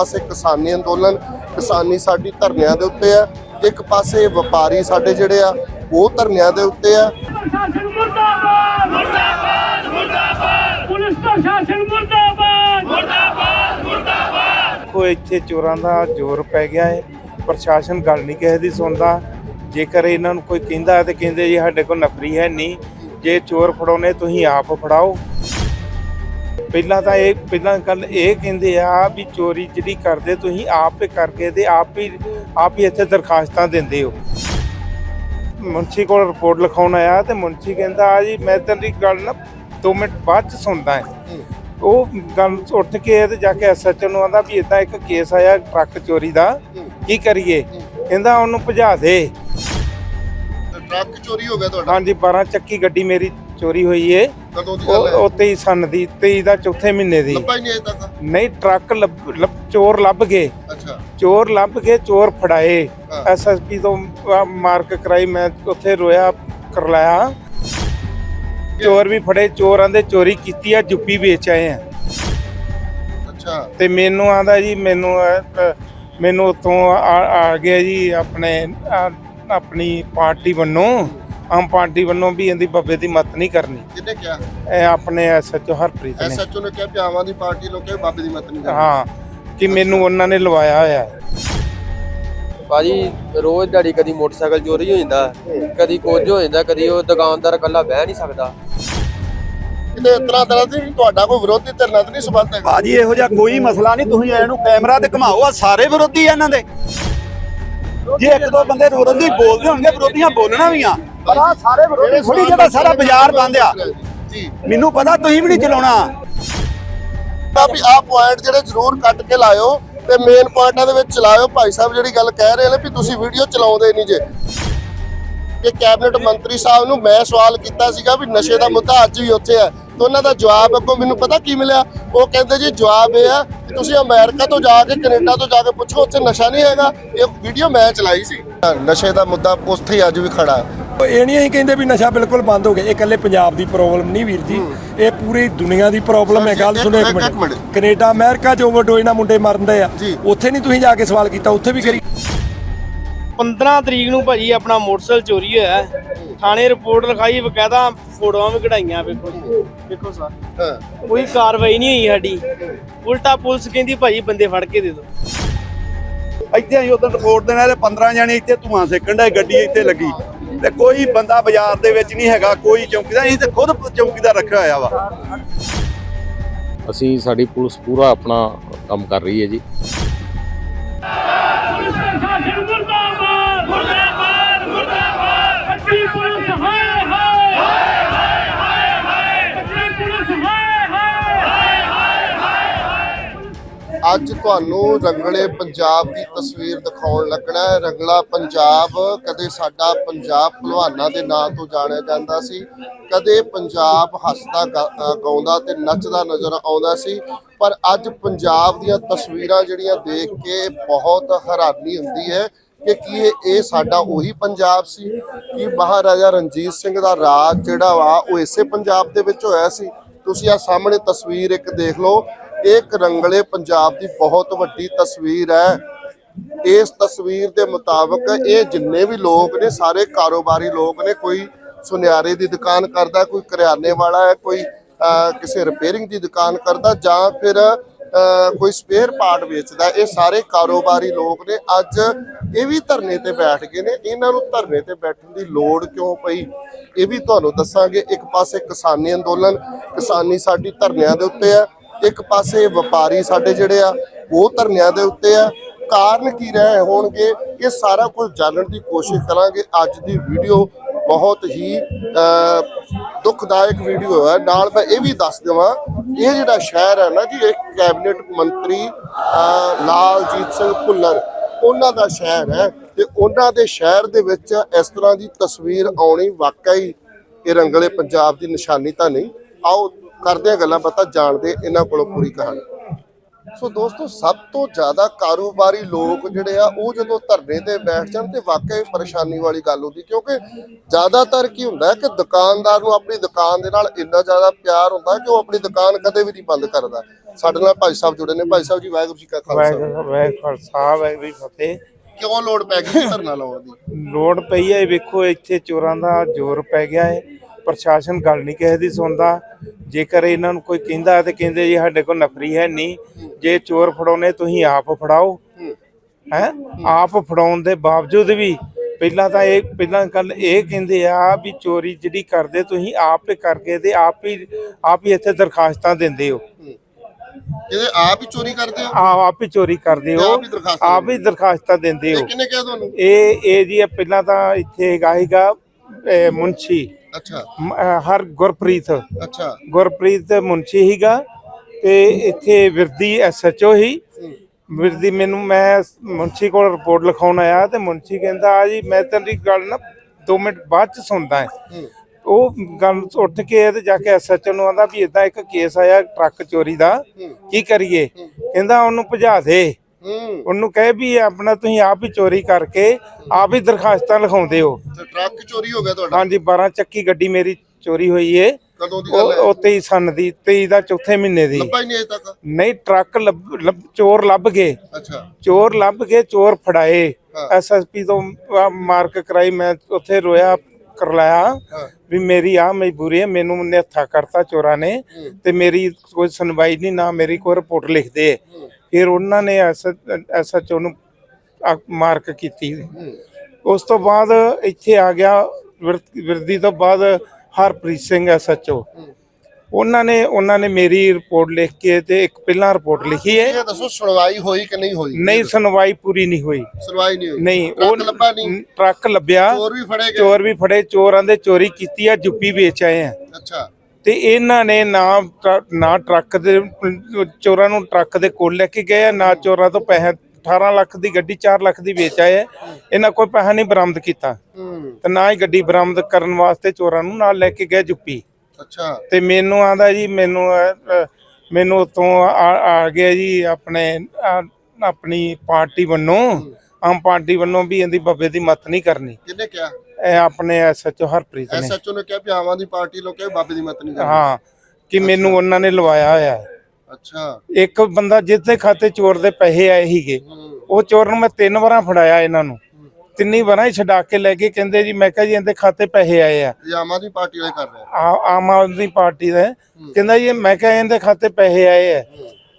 ਪਾਸੇ ਕਿਸਾਨੀ ਅੰਦੋਲਨ ਕਿਸਾਨੀ ਸਾਡੀ ਧਰਨਿਆਂ ਦੇ ਉੱਤੇ ਆ ਇੱਕ ਪਾਸੇ ਵਪਾਰੀ ਸਾਡੇ ਜਿਹੜੇ ਆ ਉਹ ਧਰਨਿਆਂ ਦੇ ਉੱਤੇ ਆ ਪ੍ਰਸ਼ਾਸਨ ਮੁਰਦਾਬਾਦ! ਮੁਰਦਾਬਾਦ! ਮੁਰਦਾਬਾਦ! ਪੁਲਿਸ ਪ੍ਰਸ਼ਾਸਨ ਮੁਰਦਾਬਾਦ! ਮੁਰਦਾਬਾਦ! ਮੁਰਦਾਬਾਦ! ਕੋ ਇੱਥੇ ਚੋਰਾਂ ਦਾ ਜ਼ੋਰ ਪੈ ਗਿਆ ਹੈ। ਪ੍ਰਸ਼ਾਸਨ ਗੱਲ ਨਹੀਂ ਕਿਸੇ ਦੀ ਸੁਣਦਾ। ਜੇਕਰ ਇਹਨਾਂ ਨੂੰ ਕੋਈ ਕਹਿੰਦਾ ਤੇ ਕਹਿੰਦੇ ਜੀ ਸਾਡੇ ਕੋਲ ਨਫਰੀ ਹੈ ਨਹੀਂ। ਜੇ ਚੋਰ ਫੜਾਉਣੇ ਤੁਸੀਂ ਆਪ ਫੜਾਓ। ਪਹਿਲਾਂ ਤਾਂ ਇਹ ਪਹਿਲਾਂ ਗੱਲ ਇਹ ਕਹਿੰਦੇ ਆ ਵੀ ਚੋਰੀ ਜਿਹੜੀ ਕਰਦੇ ਤੁਸੀਂ ਆਪ ਹੀ ਕਰਕੇ ਤੇ ਆਪ ਹੀ ਆਪ ਹੀ ਇੱਥੇ ਦਰਖਾਸਤਾਂ ਦਿੰਦੇ ਹੋ। ਮੁੰਸ਼ੀ ਕੋਲ ਰਿਪੋਰਟ ਲਿਖਾਉਣ ਆਇਆ ਤੇ ਮੁੰਸ਼ੀ ਕਹਿੰਦਾ ਆ ਜੀ ਮੈਂ ਤੇਰੀ ਗੱਲ ਨਾ 2 ਮਿੰਟ ਬਾਅਦ ਚ ਸੁਣਦਾ ਹਾਂ। ਉਹ ਗੱਲ ਉੱਠ ਕੇ ਤੇ ਜਾ ਕੇ ਐਸਐਚਓ ਨੂੰ ਆਂਦਾ ਵੀ ਇਦਾਂ ਇੱਕ ਕੇਸ ਆਇਆ ਟਰੱਕ ਚੋਰੀ ਦਾ। ਕੀ ਕਰੀਏ? ਕਹਿੰਦਾ ਉਹਨੂੰ ਭਜਾ ਦੇ। ਟਰੱਕ ਚੋਰੀ ਹੋ ਗਿਆ ਤੁਹਾਡਾ? ਹਾਂਜੀ 12 ਚੱਕੀ ਗੱਡੀ ਮੇਰੀ ਚੋਰੀ ਹੋਈ ਏ। ਕਦੋਂ ਦੀ ਗੱਲ ਉਹ ਹੈ? ਉਹ 23 ਸਨ ਦੀ 23 ਦਾ ਚੌਥੇ ਮਹੀਨੇ ਦੀ। ਲੱਭਾ ਹੀ ਨਹੀਂ ਅਜੇ ਤੱਕ। ਨਹੀਂ ਟਰੱਕ ਲੱਭ- ਲੱਭ- ਚੋਰ ਲੱਭ ਗਏ। ਅੱਛਾ। ਚੋਰ ਲੱਭ ਕੇ ਚੋਰ ਫੜਾਏ। ਹਾਂ। ਐਸਐਸਪੀ ਤੋਂ ਅਹ, ਮਾਰਕ ਕਰਾਈ ਮੈਂ ਉੱਥੇ ਰੋਇਆ ਕਰਲਾਇਆ। ਚੋਰ ਵੀ ਫੜੇ ਚੋਰਾਂ ਦੇ ਚੋਰੀ ਕੀਤੀ ਆ ਜੁੱਪੀ ਵੇਚ ਆਏ ਆ। ਅੱਛਾ। ਤੇ ਮੈਨੂੰ ਆਂਦਾ ਜੀ ਮੈਨੂੰ ਅਹ, ਅਹ, ਮੈਨੂੰ ਉਤੋਂ ਆ ਆ ਗਿਆ ਜੀ ਆਪਣੇ ਅਹ, ਆਪਣੀ ਪਾਰਟੀ ਵੱਲੋਂ। ਆਮ ਪਾਰਟੀ ਵੱਲੋਂ ਵੀ ਇਹਦੀ ਬੱਬੇ ਦੀ ਮਤ ਨਹੀਂ ਕਰਨੀ। ਕਿਹਨੇ ਕਿਹਾ? ਇਹ ਆਪਣੇ ਐਸਐਚਓ ਹਰਪ੍ਰੀਤ ਨੇ। ਐਸਐਚਓ ਨੇ ਕਿਹਾ ਵੀ ਆਵਾਂ ਦੀ ਪਾਰਟੀ ਲੋਕੇ ਬਾਬੇ ਦੀ ਮਤ ਨਹੀਂ ਕਰਨੀ। ਹਾਂ ਕਿ ਮੈਨੂੰ ਉਹਨਾਂ ਨੇ ਲਵਾਇਆ ਹੋਇਆ ਹੈ। ਭਾਜੀ ਰੋਜ਼ ਦਿਹਾੜੀ ਕਦੀ ਮੋਟਰਸਾਈਕਲ ਚੋਰੀ ਹੋ ਜਾਂਦਾ ਕਦੀ ਕੁਝ ਹੋ ਜਾਂਦਾ ਕਦੀ ਉਹ ਦੁਕਾਨਦਾਰ ਇਕੱਲਾ ਬਹਿ ਨਹੀਂ ਸਕਦਾ। ਕਿਤੇ ਇਤਨਾ ਤਰ੍ਹਾਂ ਦੀ ਤੁਹਾਡਾ ਕੋਈ ਵਿਰੋਧੀ ਧਿਰ ਨਾਲ ਤਾਂ ਨਹੀਂ ਸੰਬੰਧ ਹੈਗਾ। ਭਾਜੀ ਇਹੋ ਜਿਹਾ ਕੋਈ ਮਸਲਾ ਨਹੀਂ ਤੁਸੀਂ ਇਹਨੂੰ ਕੈਮਰਾ ਤੇ ਘਮਾਓ ਆ ਸਾਰੇ ਵਿਰੋਧੀ ਆ ਇਹਨਾਂ ਦੇ। ਜੇ ਇੱਕ ਦੋ ਬੰਦੇ ਵਿਰੋਧੀ ਬੋਲਦੇ ਹੋਣਗੇ ਵਿਰੋਧੀਆਂ ਬੋਲਣਾ ਵੀ ਆ। ਆਹ ਸਾਰੇ ਵਿਰੋਧੀ ਥੋੜੀ ਜਿਹੜਾ ਸਾਰਾ ਬਾਜ਼ਾਰ ਬੰਦ ਆ। ਜੀ। ਮੈਨੂੰ ਪਤਾ ਤੁਸੀਂ ਵੀ ਨਹੀਂ ਚਲਾਉਣਾ। ਤਾਂ ਵੀ ਆਹ ਪੁਆਇੰਟ ਜਿਹੜੇ ਜ਼ਰੂਰ ਕੱਟ ਕੇ ਲਾਇਓ ਤੇ ਮੇਨ ਪੁਆਇੰਟਾਂ ਦੇ ਵਿੱਚ ਚਲਾਇਓ। ਭਾਈ ਸਾਹਿਬ ਜਿਹੜੀ ਗੱਲ ਕਹਿ ਰਹੇ ਨੇ ਵੀ ਤੁਸੀਂ ਵੀਡੀਓ ਚਲਾਉਂਦੇ ਨਹੀਂ ਜੇ। ਕਿ ਕੈਬਨਿਟ ਮੰਤਰੀ ਸਾਹਿਬ ਨੂੰ ਮੈਂ ਸਵਾਲ ਕੀਤਾ ਸੀਗਾ ਵੀ ਨਸ਼ੇ ਦਾ ਮੁੱਦਾ ਅੱਜ ਵੀ ਉੱਥੇ ਹੈ। ਤੇ ਉਹਨਾਂ ਦਾ ਜਵਾਬ ਅੱਗੋਂ ਮੈਨੂੰ ਪਤਾ ਕੀ ਮਿਲਿਆ? ਉਹ ਕਹਿੰਦੇ ਜੀ ਜਵਾਬ ਇਹ ਆ ਕਿ ਤੁਸੀਂ ਅਮਰੀਕਾ ਤੋਂ ਜਾ ਕੇ ਕੈਨੇਡਾ ਤੋਂ ਜਾ ਕੇ ਪੁੱਛੋ ਉੱਥੇ ਨਸ਼ਾ ਨਹੀਂ ਹੈਗਾ। ਇਹ ਵੀਡੀਓ ਮੈਂ ਚਲਾਈ ਸੀ। ਨਸ਼ੇ ਦਾ ਮੁੱਦਾ ਉੱਥੇ ਅੱਜ ਵੀ ਖੜਾ। ਇਹ ਨਹੀਂ ਅਸੀਂ ਕਹਿੰਦੇ ਵੀ ਨਸ਼ਾ ਬਿਲਕੁਲ ਬੰਦ ਹੋ ਗਿਆ। ਇਹ ਇਕੱਲੇ ਪੰਜਾਬ ਦੀ ਪ੍ਰੋਬਲਮ ਨਹੀਂ ਵੀਰ ਜੀ। ਇਹ ਪੂਰੀ ਦੁਨੀਆ ਦੀ ਪ੍ਰੋਬਲਮ ਹੈ। ਗੱਲ ਸੁਣੋ ਇੱਕ ਮਿੰਟ। ਕੈਨੇਡਾ ਅਮਰੀਕਾ ਚ ਓਵਰਡੋਜ਼ ਨਾਲ ਮੁੰਡੇ ਮਰਦੇ ਆ। ਉੱਥੇ ਨਹੀਂ ਤੁਸੀਂ ਜਾ ਕੇ ਸਵਾਲ ਕੀਤਾ ਉੱਥੇ ਵੀ ਕਰੀ। 15 ਤਰੀਕ ਨੂੰ ਭਾਜੀ ਆਪਣਾ ਮੋਟਰਸਾਈਕਲ ਚੋਰੀ ਹੋਇਆ। ਹੈ। ਥਾਣੇ ਰਿਪੋਰਟ ਲਿਖਾਈ ਬਕਾਇਦਾ ਫੋਟੋਆਂ ਵੀ ਕਢਾਈਆਂ ਵੇਖੋ ਜੀ। ਦੇਖੋ ਸਰ। ਹਾਂ। ਕੋਈ ਕਾਰਵਾਈ ਨਹੀਂ ਹੋਈ ਸਾਡੀ। ਉਲਟਾ ਪੁਲਿਸ ਕਹਿੰਦੀ ਭਾਜੀ ਬੰਦੇ ਫੜ ਕੇ ਦੇ ਦਿਓ। ਇੱਥੇ ਅਸੀਂ ਉਦੋਂ ਰਿਪੋਰਟ ਦੇਣਾ ਤੇ 15 ਜਣੇ ਇੱਥੇ ਧੂਆਂ ਸੇਕਣ ਦਾ ਗੱਡੀ ਇੱਥੇ ਲੱਗੀ। ਤੇ ਕੋਈ ਬੰਦਾ ਬਾਜ਼ਾਰ ਦੇ ਵਿੱਚ ਨਹੀਂ ਹੈਗਾ ਕੋਈ ਚੌਕੀਦਾਰ ਅਸੀਂ ਤੇ ਖੁਦ ਚੌਕੀਦਾਰ ਰੱਖਿਆ ਹੋਇਆ ਵਾ। ਅਸੀਂ ਸਾਡੀ ਪੁਲਿਸ ਪੂਰਾ ਆਪਣਾ ਕੰਮ ਕਰ ਰਹੀ ਹੈ ਜੀ ਪੁਲਿਸ ਪ੍ਰਸ਼ਾਸਨ ਮੁਰਦਾਬਾਦ ਮੁਰਦਾਬਾਦ ਮੁਰਦਾਬਾਦ ਅੱਛੀ ਪੁਲਿਸ ਹਾਏ ਹਾਏ ਹਾਏ ਹਾਏ ਹਾਏ ਹਾਏ ਅੱਛੀ ਪੁਲਿਸ ਹਾਏ ਹਾਏ ਹਾਏ ਹਾਏ ਅੱਜ ਤੁਹਾਨੂੰ ਰੰਗਲੇ ਪੰਜਾਬ ਦੀ ਤਸਵੀਰ ਦਿਖਾਉਣ ਲੱਗਣਾ ਹੈ। ਰੰਗਲਾ ਪੰਜਾਬ, ਕਦੇ ਸਾਡਾ ਪੰਜਾਬ ਭਲਵਾਨਾਂ ਦੇ ਨਾਂ ਤੋਂ ਜਾਣਿਆ ਜਾਂਦਾ ਸੀ, ਕਦੇ ਪੰਜਾਬ ਹੱਸਦਾ ਗਾ- ਗਾਉਂਦਾ ਤੇ ਨੱਚਦਾ ਨਜ਼ਰ ਆਉਂਦਾ ਸੀ, ਪਰ ਅੱਜ ਪੰਜਾਬ ਦੀਆਂ ਤਸਵੀਰਾਂ ਜਿਹੜੀਆਂ ਦੇਖ ਕੇ ਬਹੁਤ ਹੈਰਾਨੀ ਹੁੰਦੀ ਹੈ ਕਿ ਕੀ ਇਹ ਇਹ ਸਾਡਾ ਉਹੀ ਪੰਜਾਬ ਸੀ? ਕਿ ਮਹਾਰਾਜਾ ਰਣਜੀਤ ਸਿੰਘ ਦਾ ਰਾਜ ਜਿਹੜਾ ਵਾ, ਉਹ ਇਸੇ ਪੰਜਾਬ ਦੇ ਵਿੱਚ ਹੋਇਆ ਸੀ? ਤੁਸੀਂ ਆ ਸਾਹਮਣੇ ਤਸਵੀਰ ਇੱਕ ਦੇਖ ਲਓ। ਇਹ ਕਰੰਗਲੇ ਪੰਜਾਬ ਦੀ ਬਹੁਤ ਵੱਡੀ ਤਸਵੀਰ ਹੈ। ਇਸ ਤਸਵੀਰ ਦੇ ਮੁਤਾਬਕ ਇਹ ਜਿੰਨੇ ਵੀ ਲੋਕ ਨੇ, ਸਾਰੇ ਕਾਰੋਬਾਰੀ ਲੋਕ ਨੇ, ਕੋਈ ਸੁਨਿਆਰੇ ਦੀ ਦੁਕਾਨ ਕਰਦਾ, ਕੋਈ ਕਰਿਆਨੇ ਵਾਲਾ ਹੈ, ਕੋਈ ਕਿਸੇ ਰਿਪੇਅਰਿੰਗ ਦੀ ਦੁਕਾਨ ਕਰਦਾ ਜਾਂ ਫਿਰ ਕੋਈ ਸਪੇਅਰ ਪਾਰਟ ਵੇਚਦਾ, ਇਹ ਸਾਰੇ ਕਾਰੋਬਾਰੀ ਲੋਕ ਨੇ। ਅੱਜ ਇਹ ਵੀ ਧਰਨੇ ਤੇ ਬੈਠ ਗਏ ਨੇ। ਇਹਨਾਂ ਨੂੰ ਧਰਨੇ ਤੇ ਬੈਠਣ ਦੀ ਲੋੜ ਕਿਉਂ ਪਈ? ਇਹ ਵੀ ਤੁਹਾਨੂੰ ਦੱਸਾਂਗੇ। ਇੱਕ ਪਾਸੇ ਕਿਸਾਨੀ ਅੰਦੋਲਨ, ਕਿਸਾਨੀ ਸਾਡੀ ਧਰਨਿਆਂ ਦੇ ਉੱਤੇ ਹੈ। ਇੱਕ ਪਾਸੇ ਵਪਾਰੀ ਸਾਡੇ ਜਿਹੜੇ ਆ ਉਹ ਧਰਨਿਆਂ ਦੇ ਉੱਤੇ ਆ। ਕਾਰਨ ਕੀ ਰਹੇ ਹੋਣਗੇ ਇਹ ਸਾਰਾ ਕੁਝ ਜਾਣਨ ਦੀ ਕੋਸ਼ਿਸ਼ ਕਰਾਂਗੇ। ਅੱਜ ਦੀ ਵੀਡੀਓ ਬਹੁਤ ਹੀ ਅਹ, ਦੁਖਦਾਇਕ ਵੀਡੀਓ ਹੈ। ਨਾਲ ਮੈਂ ਇਹ ਵੀ ਦੱਸ ਦੇਵਾਂ ਇਹ ਜਿਹੜਾ ਸ਼ਹਿਰ ਹੈ ਨਾ ਜੀ ਇਹ ਕੈਬਨਿਟ ਮੰਤਰੀ ਲਾਲਜੀਤ ਸਿੰਘ ਭੁੱਲਰ ਉਹਨਾਂ ਦਾ ਸ਼ਹਿਰ ਹੈ ਤੇ ਉਹਨਾਂ ਦੇ ਸ਼ਹਿਰ ਦੇ ਵਿੱਚ ਇਸ ਤਰ੍ਹਾਂ ਦੀ ਤਸਵੀਰ ਆਉਣੀ ਵਾਕਈ ਇਹ ਰੰਗਲੇ ਪੰਜਾਬ ਦੀ ਨਿਸ਼ਾਨੀ ਤਾਂ ਨਹੀਂ। ਆਓ ਕਰਦੇ ਹਾਂ ਗੱਲਾਂ ਪਤਾ ਜਾਣਦੇ ਇਹਨਾਂ ਕੋਲੋਂ ਪੂਰੀ ਕਹਾਣੀ। ਸੋ ਦੋਸਤੋ ਸਭ ਤੋਂ ਜ਼ਿਆਦਾ ਕਾਰੋਬਾਰੀ ਲੋਕ ਜਿਹੜੇ ਆ ਉਹ ਜਦੋਂ ਧਰਨੇ ਤੇ ਬੈਠ ਜਾਣ ਤੇ ਵਾਕਈ ਪਰੇਸ਼ਾਨੀ ਵਾਲੀ ਗੱਲ ਹੁੰਦੀ ਕਿਉਂਕਿ ਜ਼ਿਆਦਾਤਰ ਕੀ ਹੁੰਦਾ ਕਿ ਦੁਕਾਨਦਾਰ ਨੂੰ ਆਪਣੀ ਦੁਕਾਨ ਦੇ ਨਾਲ ਇੰਨਾ ਜ਼ਿਆਦਾ ਪਿਆਰ ਹੁੰਦਾ ਕਿ ਉਹ ਆਪਣੀ ਦੁਕਾਨ ਕਦੇ ਵੀ ਨਹੀਂ ਬੰਦ ਕਰਦਾ। ਸਾਡੇ ਨਾਲ ਭਾਈ ਸਾਹਿਬ ਜੁੜੇ ਨੇ। ਭਾਈ ਸਾਹਿਬ ਜੀ ਵਾਹਿਗੁਰੂ ਜੀ ਕਾ ਖਾਲਸਾ। ਵਾਹਿਗੁਰੂ ਖਾਲਸਾ ਵਾਹਿਗੁਰੂ ਫਤਿਹ। ਕਿਉਂ ਲੋੜ ਪੈ ਗਈ ਧਰਨਾ ਲਾਉਣ ਦੀ? ਲੋੜ ਪਈ ਹੈ ਵੇਖੋ ਇੱਥੇ ਚੋਰਾਂ ਦਾ ਜ਼ੋਰ ਪੈ ਗਿਆ ਹੈ। ਪ੍ਰਸ਼ਾਸਨ ਗੱਲ ਨਹੀਂ ਕਿਸੇ ਦੀ ਸੁਣਦਾ। ਜੇਕਰ ਇਹਨਾਂ ਨੂੰ ਕੋਈ ਕਹਿੰਦਾ ਹੈ ਤੇ ਕਹਿੰਦੇ ਜੀ ਸਾਡੇ ਕੋਲ ਨਫਰੀ ਹੈ ਨਹੀਂ। ਜੇ ਚੋਰ ਫੜਾਉਣੇ ਤੁਸੀਂ ਆਪ ਫੜਾਓ। ਹੈ? ਆਪ ਫੜਾਉਣ ਦੇ ਬਾਵਜੂਦ ਵੀ ਪਹਿਲਾਂ ਤਾਂ ਇਹ ਪਹਿਲਾਂ ਗੱਲ ਇਹ ਕਹਿੰਦੇ ਆ ਵੀ ਚੋਰੀ ਜਿਹੜੀ ਕਰਦੇ ਤੁਸੀਂ ਆਪ ਹੀ ਕਰਕੇ ਤੇ ਆਪ ਹੀ ਆਪ ਹੀ ਇੱਥੇ ਦਰਖਾਸਤਾਂ ਦਿੰਦੇ ਹੋ। ਇਹਦੇ ਆਪ ਹੀ ਚੋਰੀ ਕਰਦੇ ਆ ਆ- ਆਪ ਹੀ ਚੋਰੀ ਕਰਦੇ ਹੋ। ਆਪ ਹੀ ਦਰਖਾਸਤਾਂ ਆਪ ਹੀ ਦਿੰਦੇ ਹੋ। ਕਿਹਨੇ ਕਿਹਾ ਤੁਹਾਨੂੰ? ਇਹ ਇਹ ਜੀ ਪਹਿਲਾਂ ਤਾਂ ਇੱਥੇ ਹੈਗਾ ਇਹ ਮੁੰਸ਼ੀ ਅੱਛਾ। ਹਰ ਗੁਰਪ੍ਰੀਤ। ਅੱਛਾ। ਗੁਰਪ੍ਰੀਤ ਮੁੰਸ਼ੀ ਹੀਗਾ ਤੇ ਇੱਥੇ ਵਿਰਦੀ ਐਸਐਚਓ ਹੀ। ਵਿਰਦੀ ਮੈਨੂੰ ਮੈਂ ਮੁੰਸ਼ੀ ਕੋਲ ਰਿਪੋਰਟ ਲਿਖਾਉਣ ਆਇਆ ਤੇ ਮੁੰਸ਼ੀ ਕਹਿੰਦਾ ਆ ਜੀ ਮੈਂ ਤੇਰੀ ਗੱਲ ਨਾ 2 ਮਿੰਟ ਬਾਅਦ ਚ ਸੁਣਦਾ ਹਾਂ। ਉਹ ਗੱਲ ਉੱਠ ਕੇ ਤੇ ਜਾ ਕੇ ਐਸਐਚਓ ਨੂੰ ਆਂਦਾ ਵੀ ਇਦਾਂ ਇੱਕ ਕੇਸ ਆਇਆ ਟਰੱਕ ਚੋਰੀ ਦਾ। ਕੀ ਕਰੀਏ? ਕਹਿੰਦਾ ਉਹਨੂੰ ਭਜਾ ਦੇ। ਉਹਨੂੰ ਕਹੇ ਵੀ ਆਪਣਾ ਤੁਸੀਂ ਆਪ ਹੀ ਚੋਰੀ ਕਰਕੇ ਆਪ ਹੀ ਦਰਖਾਸਤਾਂ ਲਿਖਾਉਂਦੇ ਹੋ। ਤੇ ਟਰੱਕ ਚੋਰੀ ਹੋ ਗਿਆ ਤੁਹਾਡਾ? ਹਾਂਜੀ 12 ਚੱਕੀ ਗੱਡੀ ਮੇਰੀ ਚੋਰੀ ਹੋਈ ਏ। ਕਦੋਂ ਦੀ ਗੱਲ ਉਹ ਹੈ? ਉਹ 23 ਸਨ ਦੀ 23 ਦਾ ਚੌਥੇ ਮਹੀਨੇ ਦੀ। ਲੱਭਾ ਹੀ ਨਹੀਂ ਅਜੇ ਤੱਕ? ਨਹੀਂ ਟਰੱਕ ਲੱਭ- ਲੱਭ- ਚੋਰ ਲੱਭ ਗਏ। ਅੱਛਾ। ਚੋਰ ਲੱਭ ਕੇ ਚੋਰ ਫੜਾਏ। ਹਾਂ। ਐਸਐਸਪੀ ਤੋਂ ਆਹ ਮਾਰਕ ਕਰਾਈ ਮੈਂ ਉੱਥੇ ਰੋਇਆ ਕਰਲਾਇਆ ਹਾਂ। ਵੀ ਮੇਰੀ ਆ ਮਜਬੂਰੀ ਹੈ ਮੈਨੂੰ ਨਿਹੱਥਾ ਕਰਤਾ ਚੋਰਾਂ ਨੇ। ਤੇ ਮੇਰੀ ਕੋਈ ਸੁਣਵਾਈ ਨਹੀਂ ਨਾ ਮੇਰੀ ਕੋਈ ਰਿਪੋਰਟ ਲਿਖਦੇ। ਹੂੰ, ਫਿਰ ਉਹਨਾਂ ਨੇ ਐਸਐਚਓ ਨੂੰ ਮਾਰਕ ਕੀਤੀ। ਉਸ ਤੋਂ ਬਾਅਦ ਇੱਥੇ ਆ ਗਿਆ ਵਿਰ- ਵਿਰਦੀ ਤੋਂ ਬਾਅਦ ਹਰਪ੍ਰੀਤ ਸਿੰਘ ਐਸਐਚਓ। ਉਹਨਾਂ ਨੇ ਉਹਨਾਂ ਨੇ ਮੇਰੀ ਰਿਪੋਰਟ ਲਿਖ ਕੇ ਤੇ ਇੱਕ ਪਹਿਲਾਂ ਰਿਪੋਰਟ ਲਿਖੀ ਹੈ। ਇਹ ਦੱਸੋ ਸੁਣਵਾਈ ਹੋਈ ਕਿ ਨਹੀਂ ਹੋਈ? ਨਹੀਂ ਸੁਣਵਾਈ ਪੂਰੀ ਨਹੀਂ ਹੋਈ। ਸੁਣਵਾਈ ਨਹੀਂ ਹੋਈ? ਨਹੀਂ ਟਰੱਕ ਲੱਭਾ ਨਹੀਂ? ਟਰੱਕ ਲੱਭਿਆ। ਚੋਰ ਵੀ ਫੜੇ ਗਏ? ਚੋਰ ਵੀ ਫੜੇ ਚੋਰਾਂ ਦੇ ਚੋਰੀ ਕੀਤੀ ਆ ਜੁੱਪੀ ਵੇਚ ਆਏ ਆ। ਅੱਛਾ। ਤੇ ਇਹਨਾਂ ਨੇ ਨਾ ਨਾ ਟਰੱਕ ਦੇ ਚੋਰਾਂ ਨੂੰ ਟਰੱਕ ਦੇ ਕੋਲ ਲੈ ਕੇ ਗਏ ਨਾ ਚੋਰਾਂ ਤੋਂ ਪੈਸੇ 18 ਲੱਖ ਦੀ ਗੱਡੀ 4 ਲੱਖ ਦੀ ਵੇਚ ਆਏ। ਇਹਨਾਂ ਕੋਈ ਪੈਸਾ ਨਹੀਂ ਬਰਾਮਦ ਕੀਤਾ। ਤੇ ਨਾ ਹੀ ਗੱਡੀ ਬਰਾਮਦ ਕਰਨ ਵਾਸਤੇ ਚੋਰਾਂ ਨੂੰ ਨਾਲ ਲੈ ਕੇ ਗਏ ਜੁੱਪੀ। ਅੱਛਾ। ਤੇ ਮੈਨੂੰ ਆਂਦਾ ਜੀ ਮੈਨੂੰ ਮੈਨੂੰ ਉਤੋਂ ਆ ਗਿਆ ਜੀ ਆਪਣੇ ਆਪਣੀ ਪਾਰਟੀ ਵੱਲੋਂ ਆਮ ਪਾਰਟੀ ਵੱਲੋਂ ਵੀ ਇਹਦੀ ਬੱਬੇ ਦੀ ਮਤ ਨਹੀਂ ਕਰਨੀ। ਕਿਹਨੇ ਕਿਹਾ? ਇਹ ਆਪਣੇ ਐਸਐਚਓ ਹਰਪ੍ਰੀਤ ਨੇ। ਐਸਐਚਓ ਨੇ ਕਿਹਾ ਵੀ ਆਮ ਆਦਮੀ ਪਾਰਟੀ ਲੋਕੇ ਬਾਬੇ ਦੀ ਮਤ ਨਹੀਂ ਕਰਨੀ ਹਾਂ ਕਿ ਮੈਨੂੰ ਉਹਨਾਂ ਨੇ ਲਵਾਇਆ ਹੋਇਆ ਹੈ। ਅੱਛਾ। ਇੱਕ ਬੰਦਾ ਜਿਹਦੇ ਖਾਤੇ ਚੋਰ ਦੇ ਪੈਸੇ ਆਏ ਸੀਗੇ ਉਹ ਚੋਰ ਨੂੰ ਮੈਂ ਤਿੰਨ ਵਾਰਾਂ ਫੜਾਇਆ ਇਹਨਾਂ ਨੂੰ। ਤਿੰਨੀ ਵਾਰਾਂ ਹੀ ਛਡਾ ਕੇ ਲੈ ਕੇ ਕਹਿੰਦੇ ਜੀ ਮੈਂ ਕਿਹਾ ਜੀ ਇਹਦੇ ਖਾਤੇ ਪੈਸੇ ਆਏ ਆ। ਇਹ ਆਮ ਆਦਮੀ ਪਾਰਟੀ ਵਾਲੇ ਕਰ ਰਹੇ ਆ। ਆ- ਆਮ ਆਦਮੀ ਪਾਰਟੀ ਦਾ। ਹੈ। ਕਹਿੰਦਾ ਜੀ ਮੈਂ ਕਿਹਾ ਇਹਦੇ ਖਾਤੇ ਪੈਸੇ ਆਏ ਆ।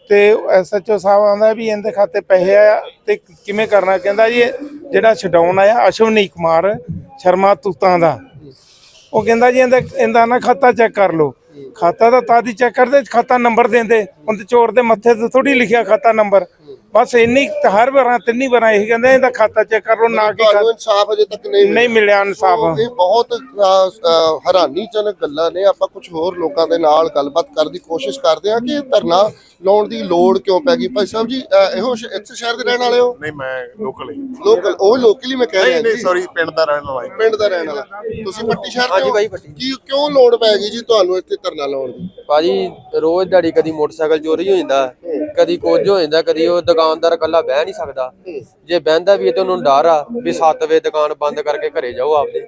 ਤੇ ਐਸਐਚਓ ਸਾਹਿਬ ਆਂਦਾ ਵੀ ਇਹਦੇ ਖਾਤੇ ਪੈਸੇ ਆ ਤੇ ਕਿਵੇਂ ਕਰਨਾ? ਕਹਿੰਦਾ ਜੀ, ਜਿਹੜਾ ਛਡਾਉਣ ਆਇਆ, ਅਸ਼ਵਨੀ ਕੁਮਾਰ ਸ਼ਰਮਾ ਤੂਤਾਂ ਦਾ। ਉਹ ਕਹਿੰਦਾ ਜੀ, ਇਹਦਾ ਇਹਦਾ ਨਾ ਖਾਤਾ ਚੈੱਕ ਕਰ ਲਓ। ਖਾਤਾ ਤਾਂ ਤਾਂ ਦੀ ਚੈੱਕ ਕਰਦੇ, ਖਾਤਾ ਨੰਬਰ ਦਿੰਦੇ। ਉਹਦੇ ਚੋਰ ਦੇ ਮੱਥੇ ਤੇ ਥੋੜੀ ਲਿਖਿਆ ਖਾਤਾ ਨੰਬਰ ਬਸ ਇੰਨੀ ਹਰ ਵਾਰਾਂ ਤਿੰਨੀ ਵਾਰਾਂ ਇਹ ਕਹਿੰਦੇ ਇਹਦਾ ਖਾਤਾ ਚੈੱਕ ਕਰ ਲਓ ਨਾ ਕਿ ਤੁਹਾਨੂੰ ਇਨਸਾਫ ਅਜੇ ਤੱਕ ਨਹੀਂ ਨਹੀਂ ਮਿਲਿਆ ਇਨਸਾਫ। ਇਹ ਬਹੁਤ ਹੈਰਾਨੀਜਨਕ ਗੱਲਾਂ ਨੇ। ਆਪਾਂ ਕੁਝ ਹੋਰ ਲੋਕਾਂ ਦੇ ਨਾਲ ਗੱਲਬਾਤ ਕਰਨ ਦੀ ਕੋਸ਼ਿਸ਼ ਕਰਦੇ ਹਾਂ ਕਿ ਇਹ ਧਰਨਾ ਲਾਉਣ ਦੀ ਲੋੜ ਕਿਉਂ ਪੈ ਗਈ? ਭਾਈ ਸਾਹਿਬ ਜੀ ਇਹੋ ਇੱਥੇ ਸ਼ਹਿਰ ਦੇ ਰਹਿਣ ਵਾਲੇ ਹੋ? ਨਹੀਂ ਮੈਂ ਲੋਕਲ ਹੀ। ਲੋਕਲ ਉਹ ਲੋਕਲੀ ਮੈਂ ਕਹਿ ਰਿਹਾ ਨਹੀਂ ਨਹੀਂ ਸੌਰੀ ਪਿੰਡ ਦਾ ਰਹਿਣ ਵਾਲਾ। ਪਿੰਡ ਦਾ ਰਹਿਣ ਵਾਲਾ। ਤੁਸੀਂ ਪੱਟੀ ਸ਼ਹਿਰ ਪੱਟੀ। ਕੀ ਕਿਉਂ ਲੋੜ ਪੈ ਗਈ ਜੀ ਤੁਹਾਨੂੰ ਇੱਥੇ ਧਰਨਾ ਲਾਉਣ ਦੀ? ਭਾਜੀ ਰੋਜ਼ ਦਿਹਾੜੀ ਕਦੀ ਮੋਟਰਸਾਈਕਲ ਚੋਰੀ ਹੋ ਜਾਂਦਾ ਕਦੀ ਕੁਝ ਹੋ ਜਾਂਦਾ ਕਦੀ ਉਹ ਦੁਕਾਨਦਾਰ ਇਕੱਲਾ ਬਹਿ ਨਹੀਂ ਸਕਦਾ। ਜੇ ਬਹਿੰਦਾ ਵੀ ਹੈ ਤੇ ਉਹਨੂੰ ਡਰ ਆ ਵੀ 7 ਵਜੇ ਦੁਕਾਨ ਬੰਦ ਕਰਕੇ ਘਰੇ ਜਾਓ ਆਪਦੇ।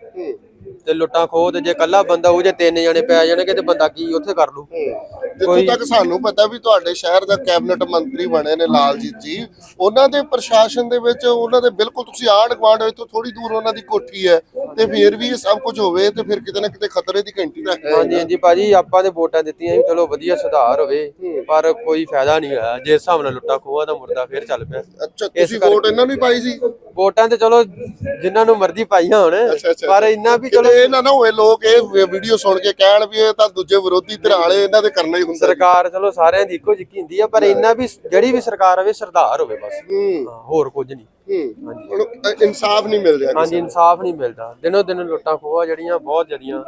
ਤੇ ਲੁੱਟਾਂ ਖੋਹ ਤੇ ਜੇ ਇਕੱਲਾ ਬੰਦਾ ਉਹ ਜੇ ਤਿੰਨ ਜਣੇ ਪੈ ਜਾਣਗੇ ਤੇ ਬੰਦਾ ਕੀ ਉੱਥੇ ਕਰ ਲੂ? ਜਿੱਥੋਂ ਤੱਕ ਸਾਨੂੰ ਪਤਾ ਵੀ ਤੁਹਾਡੇ ਸ਼ਹਿਰ ਦਾ ਕੈਬਨਿਟ ਮੰਤਰੀ ਬਣੇ ਨੇ ਲਾਲਜੀਤ ਜੀ ਉਹਨਾਂ ਦੇ ਪ੍ਰਸ਼ਾਸਨ ਦੇ ਵਿੱਚ ਉਹਨਾਂ ਦੇ ਬਿਲਕੁਲ ਤੁਸੀਂ ਆਂਢ ਗੁਆਂਢ ਤੋਂ ਥੋੜੀ ਦੂਰ ਉਹਨਾਂ ਦੀ ਕੋਠੀ ਹੈ ਤੇ ਫਿਰ ਵੀ ਇਹ ਸਭ ਕੁਝ ਹੋਵੇ ਤੇ ਫਿਰ ਕਿਤੇ ਨਾ ਕਿਤੇ ਖਤਰੇ ਦੀ ਘੰਟੀ ਤਾਂ ਹੈ ਹਾਂਜੀ ਹਾਂਜੀ ਭਾਜੀ ਆਪਾਂ ਤੇ ਵੋਟਾਂ ਦਿੱਤੀਆਂ ਵੀ ਚਲੋ ਵਧੀਆ ਸੁਧਾਰ ਹੋਵੇ ਪਰ ਕੋਈ ਫਾਇਦਾ ਨਹੀਂ ਹੋਇਆ। ਜੇ ਹਿਸਾਬ ਨਾਲ ਲੁੱਟਾਂ ਖੋਹਾਂ ਦਾ ਮੁਰਦਾ ਫੇਰ ਚੱਲ ਪਿਆ। ਅੱਛਾ ਤੁਸੀਂ ਵੋਟ ਇਹਨਾਂ ਨੂੰ ਹੀ ਪਾਈ ਸੀ? ਵੋਟਾਂ ਤੇ ਚਲੋ ਜਿਨ੍ਹਾਂ ਨੂੰ ਮਰਜ਼ੀ ਪਾਈਆਂ ਹੋਣ ਅੱਛਾ, ਅੱਛਾ, ਪਰ ਇੰਨਾ ਵੀ ਕਿਤੇ ਇਹ ਨਾ ਨਾ ਹੋਏ ਲੋਕ ਇਹ ਵੀਡੀਓ ਸੁਣ ਕੇ ਕਹਿਣ ਵੀ ਇਹ ਤਾਂ ਦੂਜੇ ਵਿਰੋਧੀ ਧਿਰਾਂ ਵਾਲੇ ਇਹਨਾਂ ਦੇ ਕਰਨਾ ਹੀ ਹੁੰਦਾ ਸਰਕਾਰ ਚਲੋ ਸਾਰਿਆਂ ਦੀ ਇੱਕੋ ਜਿਹੀ ਹੁੰਦੀ ਆ ਪਰ ਇੰਨਾ ਵੀ ਜਿਹੜੀ ਵੀ ਸਰਕਾਰ ਆਵੇ ਸਰਦਾਰ ਹੋਵੇ ਬਸ। ਹੂੰ। ਹੋਰ ਕੁਝ ਨਹੀਂ। ਹੁਣ ਇਨਸਾਫ ਨਹੀਂ ਮਿਲ ਰਿਹਾ ਹਾਂਜੀ ਇਨਸਾਫ ਨਹੀਂ ਮਿਲਦਾ। ਦਿਨੋ ਦਿਨ ਲੁੱਟਾਂ ਖੋਹਾਂ ਜਿਹੜੀਆਂ ਬਹੁਤ ਜਿਹੜੀਆਂ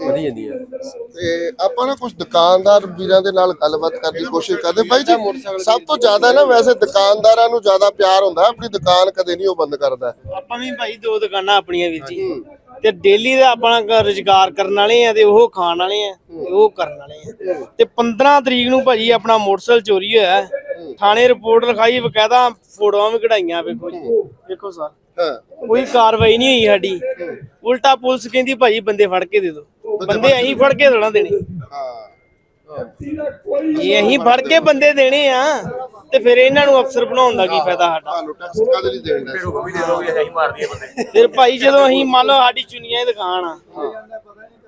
ਵਧੀ ਜਾਂਦੀਆਂ। ਤੇ ਆਪਾਂ ਨਾ ਕੁਝ ਦੁਕਾਨਦਾਰ ਵੀਰਾਂ ਦੇ ਨਾਲ ਗੱਲਬਾਤ ਕਰਨ ਦੀ ਕੋਸ਼ਿਸ਼ ਕਰਦੇ। ਬਾਈ ਜੀ ਸਭ ਤੋਂ ਜ਼ਿਆਦਾ ਨਾ ਵੈਸੇ ਦੁਕਾਨਦਾਰਾਂ ਨੂੰ ਜ਼ਿਆਦਾ ਪਿਆਰ ਹੁੰਦਾ ਆਪਣੀ ਦੁਕਾਨ ਕਦੇ ਨਹੀਂ ਉਹ ਬੰਦ ਕਰਦਾ। ਆਪਾਂ ਵੀ ਭਾਈ ਦੋ ਦੁਕਾਨਾਂ ਆਪਣੀਆਂ ਵੀਰ ਜੀ। ਤੇ ਡੇਲੀ ਦਾ ਆਪਣਾ ਰੋਜ਼ਗਾਰ ਕਰਨ ਵਾਲੇ ਆ ਤੇ ਉਹ ਖਾਣ ਵਾਲੇ ਆ ਤੇ ਉਹ ਕਰਨ ਵਾਲੇ ਆ। ਤੇ 15 ਤਰੀਕ ਨੂੰ ਭਾਜੀ ਆਪਣਾ ਮੋਟਰਸਾਈਕਲ ਚੋਰੀ ਹੋਇਆ। ਥਾਣੇ ਰਿਪੋਰਟ ਲਿਖਾਈ ਬਕਾਇਦਾ ਫੋਟੋਆਂ ਵੀ ਕਢਾਈਆਂ ਵੇਖੋ ਜੀ। ਵੇਖੋ ਸਰ। ਹਾਂ। ਕੋਈ ਕਾਰਵਾਈ ਨਹੀਂ ਹੋਈ ਸਾਡੀ। ਉਲਟਾ ਪੁਲਿਸ ਕਹਿੰਦੀ ਭਾਜੀ ਬੰਦੇ ਫੜ ਕੇ ਦੇ ਦਿਓ। ਬੰਦੇ ਅਸੀਂ ਫੜ ਕੇ ਥੋੜਾ ਦੇਣੇ। ਹਾਂ। ਇਹ ਅਸੀਂ ਫੜ ਕੇ ਬੰਦੇ ਦੇਣੇ ਆ ਤੇ ਫਿਰ ਇਹਨਾਂ ਨੂੰ ਅਫਸਰ ਬਣਾਉਣ ਦਾ ਕੀ ਫਾਇਦਾ ਸਾਡਾ? ਤੁਹਾਨੂੰ ਟੈਕਸ ਕਾਦੇ ਲਈ ਦੇਣ ਦਾ ਫਿਰ ਭਾਈ ਜਦੋਂ ਅਸੀਂ ਮੰਨ ਲਓ ਸਾਡੀ ਚੁਨੀਆਂ ਦੀ ਦੁਕਾਨ ਆ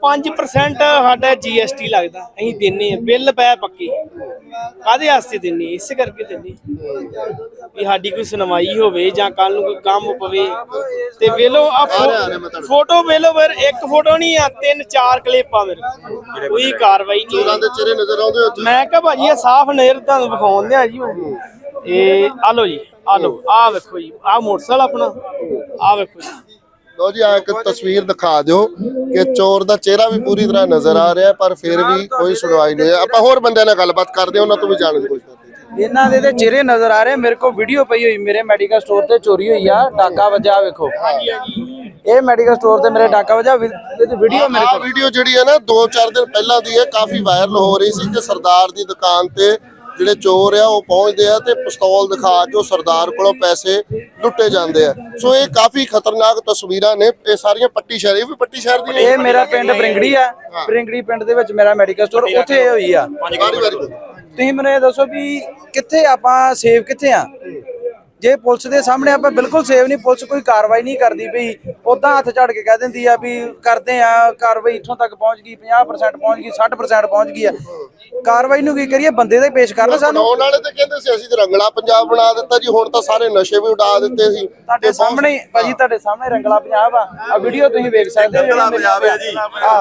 5% ਸਾਡਾ GST ਲੱਗਦਾ ਅਸੀਂ ਦਿੰਨੇ ਆ ਬਿੱਲ ਪੈ ਪੱਕੇ ਕਾਦੇ ਵਾਸਤੇ ਦਿੰਨੇ? ਇਸੇ ਕਰਕੇ ਦਿੰਨੇ। ਵੀ ਸਾਡੀ ਕੋਈ ਸੁਣਵਾਈ ਹੋਵੇ ਜਾਂ ਕੱਲ ਨੂੰ ਕੋਈ ਕੰਮ ਪਵੇ ਤੇ ਵੇਲੋ ਆ ਫੋਟੋ ਵੇਲੋ ਫਿਰ ਇੱਕ ਫੋਟੋ ਨਹੀਂ ਆ ਤਿੰਨ ਚਾਰ ਕਲਿੱਪਾਂ ਮੇਰੇ। ਕੋਈ ਕਾਰਵਾਈ ਨਹੀਂ ਚੋਰਾਂ ਦੇ ਚਿਹਰੇ ਨਜ਼ਰ ਆਉਂਦੇ ਹੋ? ਮੈਂ ਕਿਹਾ ਭਾਜੀ ਇਹ ਸਾਫ਼ ਨਜ਼ਰ ਤੁਹਾਨੂੰ ਵਿਖਾਉਂਦੇ ਆ ਜੀ ਮੈਂ ਇਹ ਆ ਲੋ ਜੀ ਆ ਲੋ ਆ ਵੇਖੋ ਜੀ ਆ ਮੋਟਰਸਾਈਕਲ ਆਪਣਾ ਆ ਵੇਖੋ ਜੀ ਲੋ ਜੀ ਆ ਇੱਕ ਤਸਵੀਰ ਦਿਖਾ ਦਿਓ ਕਿ ਚੋਰ ਦਾ ਚਿਹਰਾ ਵੀ ਪੂਰੀ ਤਰ੍ਹਾਂ ਨਜ਼ਰ ਆ ਰਿਹਾ ਪਰ ਫਿਰ ਵੀ ਕੋਈ ਸੁਣਵਾਈ ਨਹੀਂ ਆਪਾਂ ਹੋਰ ਬੰਦਿਆਂ ਨਾਲ ਗੱਲਬਾਤ ਕਰਦੇ ਹਾਂ ਉਹਨਾਂ ਤੋਂ ਵੀ ਜਾਣਨ ਦੀ ਕੋਸ਼ਿਸ਼ ਕਰਦੇ ਹਾਂ। ਇਹਨਾਂ ਦੇ ਤੇ ਚਿਹਰੇ ਨਜ਼ਰ ਆ ਰਹੇ ਮੇਰੇ ਕੋਲ ਵੀਡੀਓ ਪਈ ਹੋਈ ਮੇਰੇ ਮੈਡੀਕਲ ਸਟੋਰ ਤੇ ਚੋਰੀ ਹੋਈ ਆ ਡਾਕਾ ਵੱਜਾ ਵੇਖੋ। ਹਾਂਜੀ ਹਾਂਜੀ। ਇਹ ਮੈਡੀਕਲ ਸਟੋਰ ਤੇ ਮੇਰੇ ਡਾਕਾ ਵੱਜਾ ਵੀਡੀਓ ਮੇਰੇ ਕੋਲ। ਵੀਡੀਓ ਜਿਹੜੀ ਹੈ ਨਾ 2-4 ਦਿਨ ਪਹਿਲਾਂ ਦੀ ਹੈ ਕਾਫੀ ਵਾਇਰਲ ਹੋ ਰਹੀ ਸੀ ਕਿ ਸਰਦਾਰ ਦੀ ਦੁਕਾਨ ਤੇ ਜਿਹੜੇ ਚੋਰ ਆ ਉਹ ਪਹੁੰਚਦੇ ਆ ਤੇ ਪਿਸਤੌਲ ਦਿਖਾ ਕੇ ਉਹ ਸਰਦਾਰ ਕੋਲੋਂ ਪੈਸੇ ਲੁੱਟੇ ਜਾਂਦੇ ਆ। ਸੋ ਇਹ ਕਾਫੀ ਖਤਰਨਾਕ ਤਸਵੀਰਾਂ ਨੇ। ਇਹ ਸਾਰੀਆਂ ਪੱਟੀ ਸ਼ਹਿਰ ਇਹ ਵੀ ਪੱਟੀ ਸ਼ਹਿਰ ਦੀਆਂ ਇਹ ਮੇਰਾ ਪਿੰਡ ਬਰਿੰਗੜੀ ਆ। ਬਰਿੰਗੜੀ ਪਿੰਡ ਦੇ ਵਿੱਚ ਮੇਰਾ ਮੈਡੀਕਲ ਸਟੋਰ ਉੱਥੇ ਹੋਈ ਆ। ਤੁਸੀਂ ਮੈਨੂੰ ਇਹ ਦੱਸੋ ਵੀ ਕਿੱਥੇ ਆਪਾਂ ਸੇਵ ਕਿੱਥੇ ਆ? ਜੇ ਪੁਲਿਸ ਦੇ ਸਾਹਮਣੇ ਆਪਾਂ ਬਿਲਕੁਲ ਸੇਵ ਨਹੀਂ ਪੁਲਿਸ ਕੋਈ ਕਾਰਵਾਈ ਨਹੀਂ ਕਰਦੀ ਪਈ ਉਦਾਂ ਹੱਥ ਝੜ ਕੇ ਕਹਿ ਦਿੰਦੀ ਆ ਵੀ ਕਰਦੇ ਆ ਕਾਰਵਾਈ ਇੱਥੋਂ ਤੱਕ ਪਹੁੰਚ ਗਈ 50% ਪਹੁੰਚ ਗਈ 60% ਪਹੁੰਚ ਗਈ ਆ। ਕਾਰਵਾਈ ਨੂੰ ਕੀ ਕਰੀਏ? ਬੰਦੇ ਦੇ ਪੇਸ਼ ਕਰਨ ਸਾਨੂੰ। ਬਣਾਉਣ ਵਾਲੇ ਤੇ ਕਹਿੰਦੇ ਸੀ ਅਸੀਂ ਤੇ ਰੰਗਲਾ ਪੰਜਾਬ ਬਣਾ ਦਿੱਤਾ ਜੀ ਹੁਣ ਤਾਂ ਸਾਰੇ ਨਸ਼ੇ ਵੀ ਉਡਾ ਦਿੱਤੇ ਸੀ। ਤੁਹਾਡੇ ਸਾਹਮਣੇ ਭਾਜੀ ਤੁਹਾਡੇ ਸਾਹਮਣੇ ਰੰਗਲਾ ਪੰਜਾਬ ਆ। ਆ ਵੀਡੀਓ ਤੁਸੀਂ ਵੇਖ ਸਕਦੇ ਹੋ ਗੰਦਲਾ ਪੰਜਾਬ ਹੈ ਜੀ।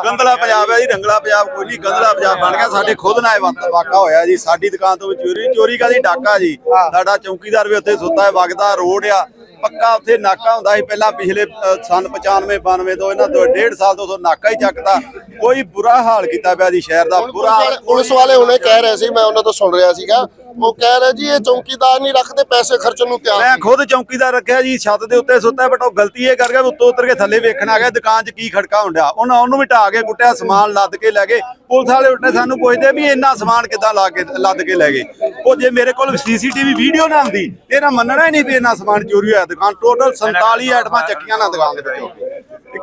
ਗੰਦਲਾ ਪੰਜਾਬ ਹੈ ਜੀ ਰੰਗਲਾ ਪੰਜਾਬ ਕੋਈ ਨਹੀਂ ਗੰਦਲਾ ਪੰਜਾਬ ਬਣ ਗਿਆ। ਸਾਡੇ ਖੁਦ ਨਾਲ ਵਾਕਾ ਹੋਇਆ ਜੀ ਸਾਡੀ ਦੁਕਾਨ ਤੋਂ ਵੀ ਚੋਰੀ ਚੋਰੀ ਕਾਦੀ ਡਾਕਾ ਜੀ। ਸਾਡਾ ਚੌਕੀਦਾਰ ਵੀ ਉੱਥੇ ਸੁੱਤਾ ਵਗਦਾ ਰੋਡ ਆ ਪੱਕਾ ਉੱਥੇ ਨਾਕਾ ਹੁੰਦਾ ਸੀ ਪਹਿਲਾਂ ਪਿਛਲੇ ਸੰਨ 95 92 ਤੋਂ ਇਹਨਾਂ ਤੋਂ ਡੇਢ ਸਾਲ ਤੋਂ ਨਾਕਾ ਹੀ ਚੱਕਦਾ। ਕੋਈ ਬੁਰਾ ਹਾਲ ਕੀਤਾ ਪਿਆ ਜੀ ਸ਼ਹਿਰ ਦਾ ਬੁਰਾ ਪੁਲਿਸ ਵਾਲੇ ਹੁਣੇ ਕਹਿ ਰਹੇ ਸੀ ਮੈਂ ਉਹਨਾਂ ਤੋਂ ਸੁਣ ਰਿਹਾ ਸੀਗਾ। ਉਹ ਕਹਿ ਰਹੇ ਜੀ ਇਹ ਚੌਕੀਦਾਰ ਨਹੀਂ ਰੱਖਦੇ ਪੈਸੇ ਖਰਚਣ ਨੂੰ ਤਿਆਰ ਮੈਂ ਖੁਦ ਚੌਕੀਦਾਰ ਰੱਖਿਆ ਜੀ ਛੱਤ ਦੇ ਉੱਤੇ ਸੁੱਤਾ ਬਟ ਉਹ ਗਲਤੀ ਇਹ ਕਰ ਗਿਆ ਉੱਤੋਂ ਉਤਰ ਕੇ ਥੱਲੇ ਵੇਖਣ ਆ ਗਿਆ ਦੁਕਾਨ 'ਚ ਕੀ ਖੜਕਾ ਹੁੰਦਿਆ ਉਹਨਾਂ ਉਹਨੂੰ ਵੀ ਢਾ ਕੇ ਕੁੱਟਿਆ ਸਮਾਨ ਲੱਦ ਕੇ ਲੈ ਗਏ। ਪੁਲਿਸ ਵਾਲੇ ਉੱਤੇ ਸਾਨੂੰ ਪੁੱਛਦੇ ਵੀ ਇੰਨਾ ਸਮਾਨ ਕਿੱਦਾਂ ਲਾ ਕੇ ਲੱਦ ਕੇ ਲੈ ਗਏ। ਉਹ ਜੇ ਮੇਰੇ ਕੋਲ ਸੀਸੀਟੀਵੀ ਵੀਡੀਓ ਨਾ ਹੁੰਦੀ ਇਹਨਾਂ ਮੰਨਣਾ ਹੀ ਨਹੀਂ ਵੀ ਇੰਨਾ ਸਮਾਨ ਚੋਰੀ ਹੋਇਆ। ਦੁਕਾਨ ਟੋਟਲ 47 ਆਈਟਮਾਂ ਚੱਕੀਆਂ ਨਾ ਦੁਕਾਨ ਦੇ ਵਿੱਚੋਂ।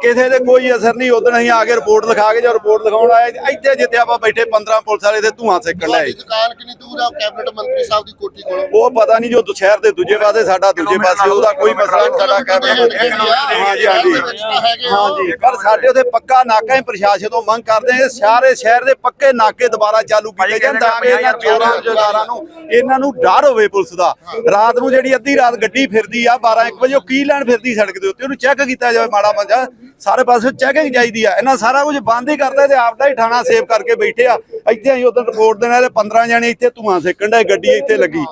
ਕਿਸੇ ਦੇ ਕੋਈ ਅਸਰ ਨਹੀਂ ਉਦੋਂ ਅਸੀਂ ਆ ਕੇ ਰਿਪੋਰਟ ਲਿਖਾ ਕੇ ਜਦੋਂ ਰਿਪੋਰਟ ਲਿਖਾਉਣ ਆਏ ਇੱਥੇ ਜਿੱਥੇ ਆਪਾਂ ਬੈਠੇ 15 ਪੁਲਿਸ ਵਾਲੇ ਤੇ ਧੂਆਂ ਸੇਕਣ ਲਿਆਏ ਦੁਕਾਨ ਕਿੰਨੀ ਦੂਰ ਆ? ਕੈਬਨਿਟ ਮੰਤਰੀ ਸਾਹਿਬ ਦੀ ਕੋਠੀ ਕੋਲੋਂ। ਉਹ ਪਤਾ ਨਹੀਂ ਜੋ ਸ਼ਹਿਰ ਦੇ ਦੂਜੇ ਪਾਸੇ ਸਾਡਾ ਦੂਜੇ ਪਾਸੇ ਉਹਦਾ ਕੋਈ ਮਸਲਾ ਨਹੀਂ। ਸਾਡਾ ਕੈਬਨਿਟ ਹਾਂਜੀ ਹਾਂਜੀ। ਹਾਂਜੀ। ਪਰ ਸਾਡੇ ਉਥੇ ਪੱਕਾ ਨਾਕਾ ਹੀ ਪ੍ਰਸ਼ਾਸਨ ਤੋਂ ਮੰਗ ਕਰਦੇ ਕਿ ਸਾਰੇ ਸ਼ਹਿਰ ਦੇ ਪੱਕੇ ਨਾਕੇ ਦੁਬਾਰਾ ਚਾਲੂ ਕੀਤੇ ਜਾਣ ਤਾਂ ਕਿ ਇਹਨਾਂ ਚੋਰਾਂ ਜੁਗਾਰਾਂ ਨੂੰ ਇਹਨਾਂ ਨੂੰ ਡਰ ਹੋਵੇ ਪੁਲਿਸ ਦਾ। ਰਾਤ ਨੂੰ ਜਿਹੜੀ ਅੱਧੀ ਰਾਤ ਗੱਡੀ ਫਿਰਦੀ ਆ 12 1 ਵਜੇ ਉਹ ਕੀ ਲੈਣ ਫਿਰਦੀ ਸੜਕ ਦੇ ਉੱਤੇ? ਉਹਨੂੰ ਚੈੱਕ ਕੀਤਾ ਜਾਵੇ ਮਾੜਾ ਮੰਜਾ ਸਾਰੇ ਪਾਸੇ ਚੈਕਿੰਗ ਚਾਹੀਦੀ ਆ। ਇਹਨਾਂ ਸਾਰਾ ਕੁਝ ਬੰਦ ਹੀ ਕਰਦਾ ਤੇ ਆਪਦਾ ਹੀ ਥਾਣਾ ਸੇਵ ਕਰਕੇ ਬੈਠੇ ਆ। ਇੱਥੇ ਅਸੀਂ ਉਦੋਂ ਰਿਪੋਰਟ ਦੇਣਾ ਤੇ 15 ਜਣੇ ਇੱਥੇ ਧੂਆਂ ਸੇਕਣ ਦਾ ਗੱਡੀ ਇੱਥੇ ਲੱਗੀ।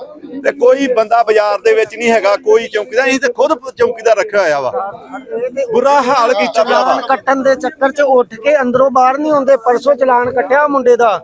ਤੇ ਕੋਈ ਬੰਦਾ ਬਾਜ਼ਾਰ ਦੇ ਵਿੱਚ ਨਹੀਂ ਹੈਗਾ, ਕੋਈ ਚੌਕੀਦਾਰ, ਅਸੀਂ ਤੇ ਖੁਦ ਚੌਕੀਦਾਰ ਰੱਖਿਆ ਹੋਇਆ ਵਾ। ਬੁਰਾ ਹਾਲ ਕੀਤਾ ਪਿਆ ਵਾ। ਕੱਟਣ ਦੇ ਚੱਕਰ 'ਚ ਉੱਠ ਕੇ ਅੰਦਰੋਂ ਬਾਹਰ ਨਹੀਂ ਆਉਂਦੇ, ਪਰਸੋਂ ਚਲਾਨ ਕੱਟਿਆ ਮੁੰਡੇ ਦਾ।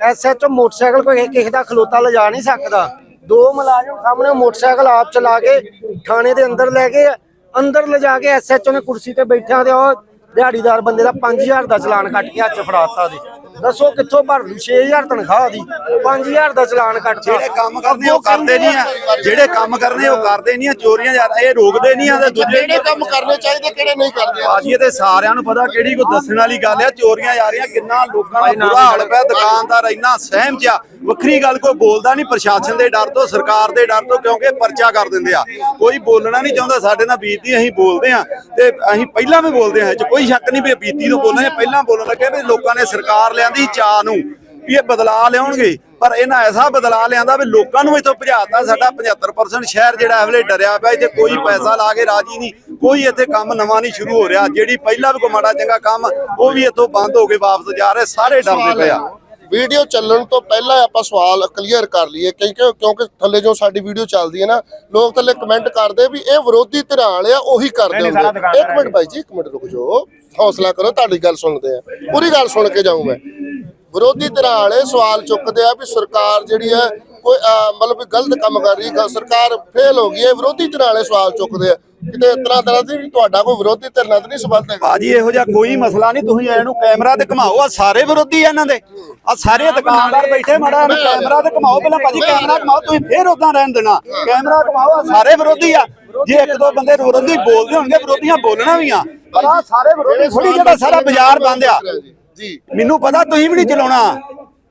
ਐਸਐਚਓ ਮੋਟਰਸਾਈਕਲ ਕੋਈ ਕਿਸੇ ਦਾ ਖਲੋਤਾ ਲਿਜਾ ਨਹੀਂ ਸਕਦਾ। ਦੋ ਮੁਲਾਜ਼ਮ ਸਾਹਮਣੇ ਮੋਟਰਸਾਈਕਲ ਆਪ ਚਲਾ ਕੇ ਥਾਣੇ ਦੇ ਅੰਦਰ ਲੈ ਗਏ ਅੰਦਰ ਲਿਜਾ ਕੇ ਐਸਐਚਓ ਨੇ ਕੁਰਸੀ ਤੇ ਬੈਠਿਆਂ ਤੇ ਉਹ ਦਿਹਾੜੀਦਾਰ ਬੰਦੇ ਦਾ 5000 ਦਾ ਚਲਾਨ ਕੱਟ ਕੇ ਹੱਥ ਫੜਾਤਾ ਦੇ ਦੱਸੋ ਕਿੱਥੋਂ ਭਰ ਲੂ 6000 ਤਨਖਾਹ ਦੀ 5000 ਦਾ ਚਲਾਨ ਕੱਟ ਜਿਹੜੇ ਕੰਮ ਕਰਨੇ ਉਹ ਕਰਦੇ ਨਹੀਂ ਆ। ਜਿਹੜੇ ਕੰਮ ਕਰਨੇ ਉਹ ਕਰਦੇ ਨਹੀਂ ਆ। ਚੋਰੀਆਂ ਯਾਰ ਇਹ ਰੋਕਦੇ ਨਹੀਂ ਆ ਤੇ ਦੂਜੇ ਕਿਹੜੇ ਕੰਮ ਕਰਨੇ ਚਾਹੀਦੇ ਕਿਹੜੇ ਨਹੀਂ ਕਰਦੇ? ਆ ਬਾਜੀ ਇਹ ਤੇ ਸਾਰਿਆਂ ਨੂੰ ਪਤਾ ਕਿਹੜੀ ਕੋ ਦੱਸਣ ਵਾਲੀ ਗੱਲ ਆ। ਚੋਰੀਆਂ ਜਾ ਰਹੀਆਂ ਕਿੰਨਾ ਲੋਕਾਂ ਦਾ ਬੁਰਾ ਹਾਲ ਪਿਆ ਦੁਕਾਨਦਾਰ ਇੰਨਾ ਸਹਿਮ ਚ ਆ ਵੱਖਰੀ ਗੱਲ ਕੋਈ ਬੋਲਦਾ ਨਹੀਂ, ਪ੍ਰਸ਼ਾਸਨ ਦੇ ਡਰ ਤੋਂ, ਸਰਕਾਰ ਦੇ ਡਰ ਤੋਂ ਕਿਉਂਕਿ ਪਰਚਾ ਕਰ ਦਿੰਦੇ ਆ। ਕੋਈ ਬੋਲਣਾ ਨਹੀਂ ਚਾਹੁੰਦਾ, ਸਾਡੇ ਨਾਲ ਬੀਤੀ ਅਸੀਂ ਬੋਲਦੇ ਆ ਤੇ ਅਸੀਂ ਪਹਿਲਾਂ ਵੀ ਬੋਲਦੇ ਆ ਇਹ 'ਚ, ਕੋਈ ਸ਼ੱਕ ਨਹੀਂ ਵੀ ਬੀਤੀ ਤੋਂ ਬੋਲਣਾ ਪਹਿਲਾਂ ਬੋਲਣ ਲੱਗੇ ਵੀ ਲੋਕਾਂ ਨੇ ਸਰਕਾਰ ਲਿਆਂਦੀ ਚਾਹ ਨੂੰ, ਵੀ ਇਹ ਬਦਲਾਅ ਲਿਆਉਣਗੇ। ਪਰ ਇਹਨਾਂ ਐਸਾ ਬਦਲਾਅ ਲਿਆਂਦਾ ਵੀ ਲੋਕਾਂ ਨੂੰ ਇਥੋਂ ਭਜਾਤਾ ਸਾਡਾ 75% ਸ਼ਹਿਰ ਜਿਹੜਾ ਇਹ ਵੇਲੇ ਡਰਿਆ ਪਿਆ, ਇੱਥੇ ਕੋਈ ਪੈਸਾ ਲਾ ਕੇ ਰਾਜੀ ਨਹੀਂ, ਕੋਈ ਇੱਥੇ ਕੰਮ ਨਵਾਂ ਨਹੀਂ ਸ਼ੁਰੂ ਹੋ ਰਿਹਾ। ਜਿਹੜੀ ਪਹਿਲਾਂ ਵੀ ਕੋਈ ਮਾੜਾ ਚੰਗਾ ਕੰਮ, ਉਹ ਵੀ ਇੱਥੋਂ ਬੰਦ ਹੋ ਕੇ ਵਾਪਸ ਜਾ ਰਹੇ, ਸਾਰੇ ਡਰਦੇ ਪਏ ਆ। ਵੀਡੀਓ ਚੱਲਣ ਤੋਂ ਪਹਿਲਾਂ ਆਪਾਂ ਸਵਾਲ ਕਲੀਅਰ ਕਰ ਲਈਏ ਕਿਉਂਕਿ ਕਿਉਂਕਿ ਥੱਲੇ ਜੋ ਸਾਡੀ ਵੀਡੀਓ ਚੱਲਦੀ ਹੈ ਨਾ ਲੋਕ ਥੱਲੇ ਕਮੈਂਟ ਕਰਦੇ ਵੀ ਇਹ ਵਿਰੋਧੀ ਧਿਰਾਂ ਵਾਲੇ ਆ ਉਹੀ ਕਰਦੇ ਹੁੰਦੇ ਇੱਕ ਮਿੰਟ ਬਾਈ ਜੀ ਇੱਕ ਮਿੰਟ ਰੁਕ ਜਾਓ। ਹੌਸਲਾ ਕਰੋ ਤੁਹਾਡੀ ਗੱਲ ਸੁਣਦੇ ਆ। ਪੂਰੀ ਗੱਲ ਸੁਣ ਕੇ ਜਾਊਂ ਮੈਂ। ਵਿਰੋਧੀ ਧਿਰਾਂ ਵਾਲੇ ਸਵਾਲ ਚੁੱਕਦੇ ਆ ਵੀ ਸਰਕਾਰ ਜਿਹੜੀ ਹੈ ਕੋਈ ਮਤਲਬ ਗਲਤ ਕੰਮ ਕਰ ਰਹੀ ਗ- ਸਰਕਾਰ ਫੇਲ ਹੋ ਗਈ ਹੈ ਵਿਰੋਧੀ ਧਿਰਾਂ ਵਾਲੇ ਸਵਾਲ ਚੁੱਕਦੇ ਆ। ਕਿਤੇ ਤਰ੍ਹਾਂ ਤਰ੍ਹਾਂ ਦੀ ਵੀ ਤੁਹਾਡਾ ਕੋਈ ਵਿਰੋਧੀ ਧਿਰ ਨਾਲ ਨਹੀਂ ਸੰਬੰਧ ਹੈਗਾ। ਭਾਜੀ ਇਹੋ ਜਿਹਾ ਕੋਈ ਮਸਲਾ ਨਹੀਂ ਤੁਸੀਂ ਇਹਨੂੰ ਕੈਮਰਾ ਤੇ ਘਮਾਓ। ਆ ਸਾਰੇ ਵਿਰੋਧੀ ਆ ਇਹਨਾਂ ਦੇ। ਆ ਸਾਰੇ ਦੁਕਾਨਦਾਰ ਬੈਠੇ ਮਾੜਾ ਇਹਨੂੰ ਕੈਮਰਾ ਤੇ ਘਮਾਓ ਪਹਿਲਾਂ ਭਾਜੀ ਕੈਮਰਾ ਘਮਾਓ ਤੁਸੀਂ ਫੇਰ ਉਦਾਂ ਰਹਿਣ ਦੇਣਾ। ਕੈਮਰਾ ਘਮਾਓ ਆ ਸਾਰੇ ਵਿਰੋਧੀ ਆ। ਜੇ ਇੱਕ ਦੋ ਬੰਦੇ ਵਿਰੋਧੀ ਬੋਲਦੇ ਹੋਣਗੇ ਵਿਰੋਧੀਆਂ ਬੋਲਣਾ ਵੀ ਆ। ਪਰ ਆ ਸਾਰੇ ਵਿਰੋਧੀ ਥੋੜੀ ਜਿਹੜਾ ਸਾਰਾ ਬਾਜ਼ਾਰ ਬੰਦ ਆ। ਜੀ? ਮੈਨੂੰ ਪਤਾ ਤੁਸੀਂ ਵੀ ਨਹੀਂ ਚਲਾਉਣਾ।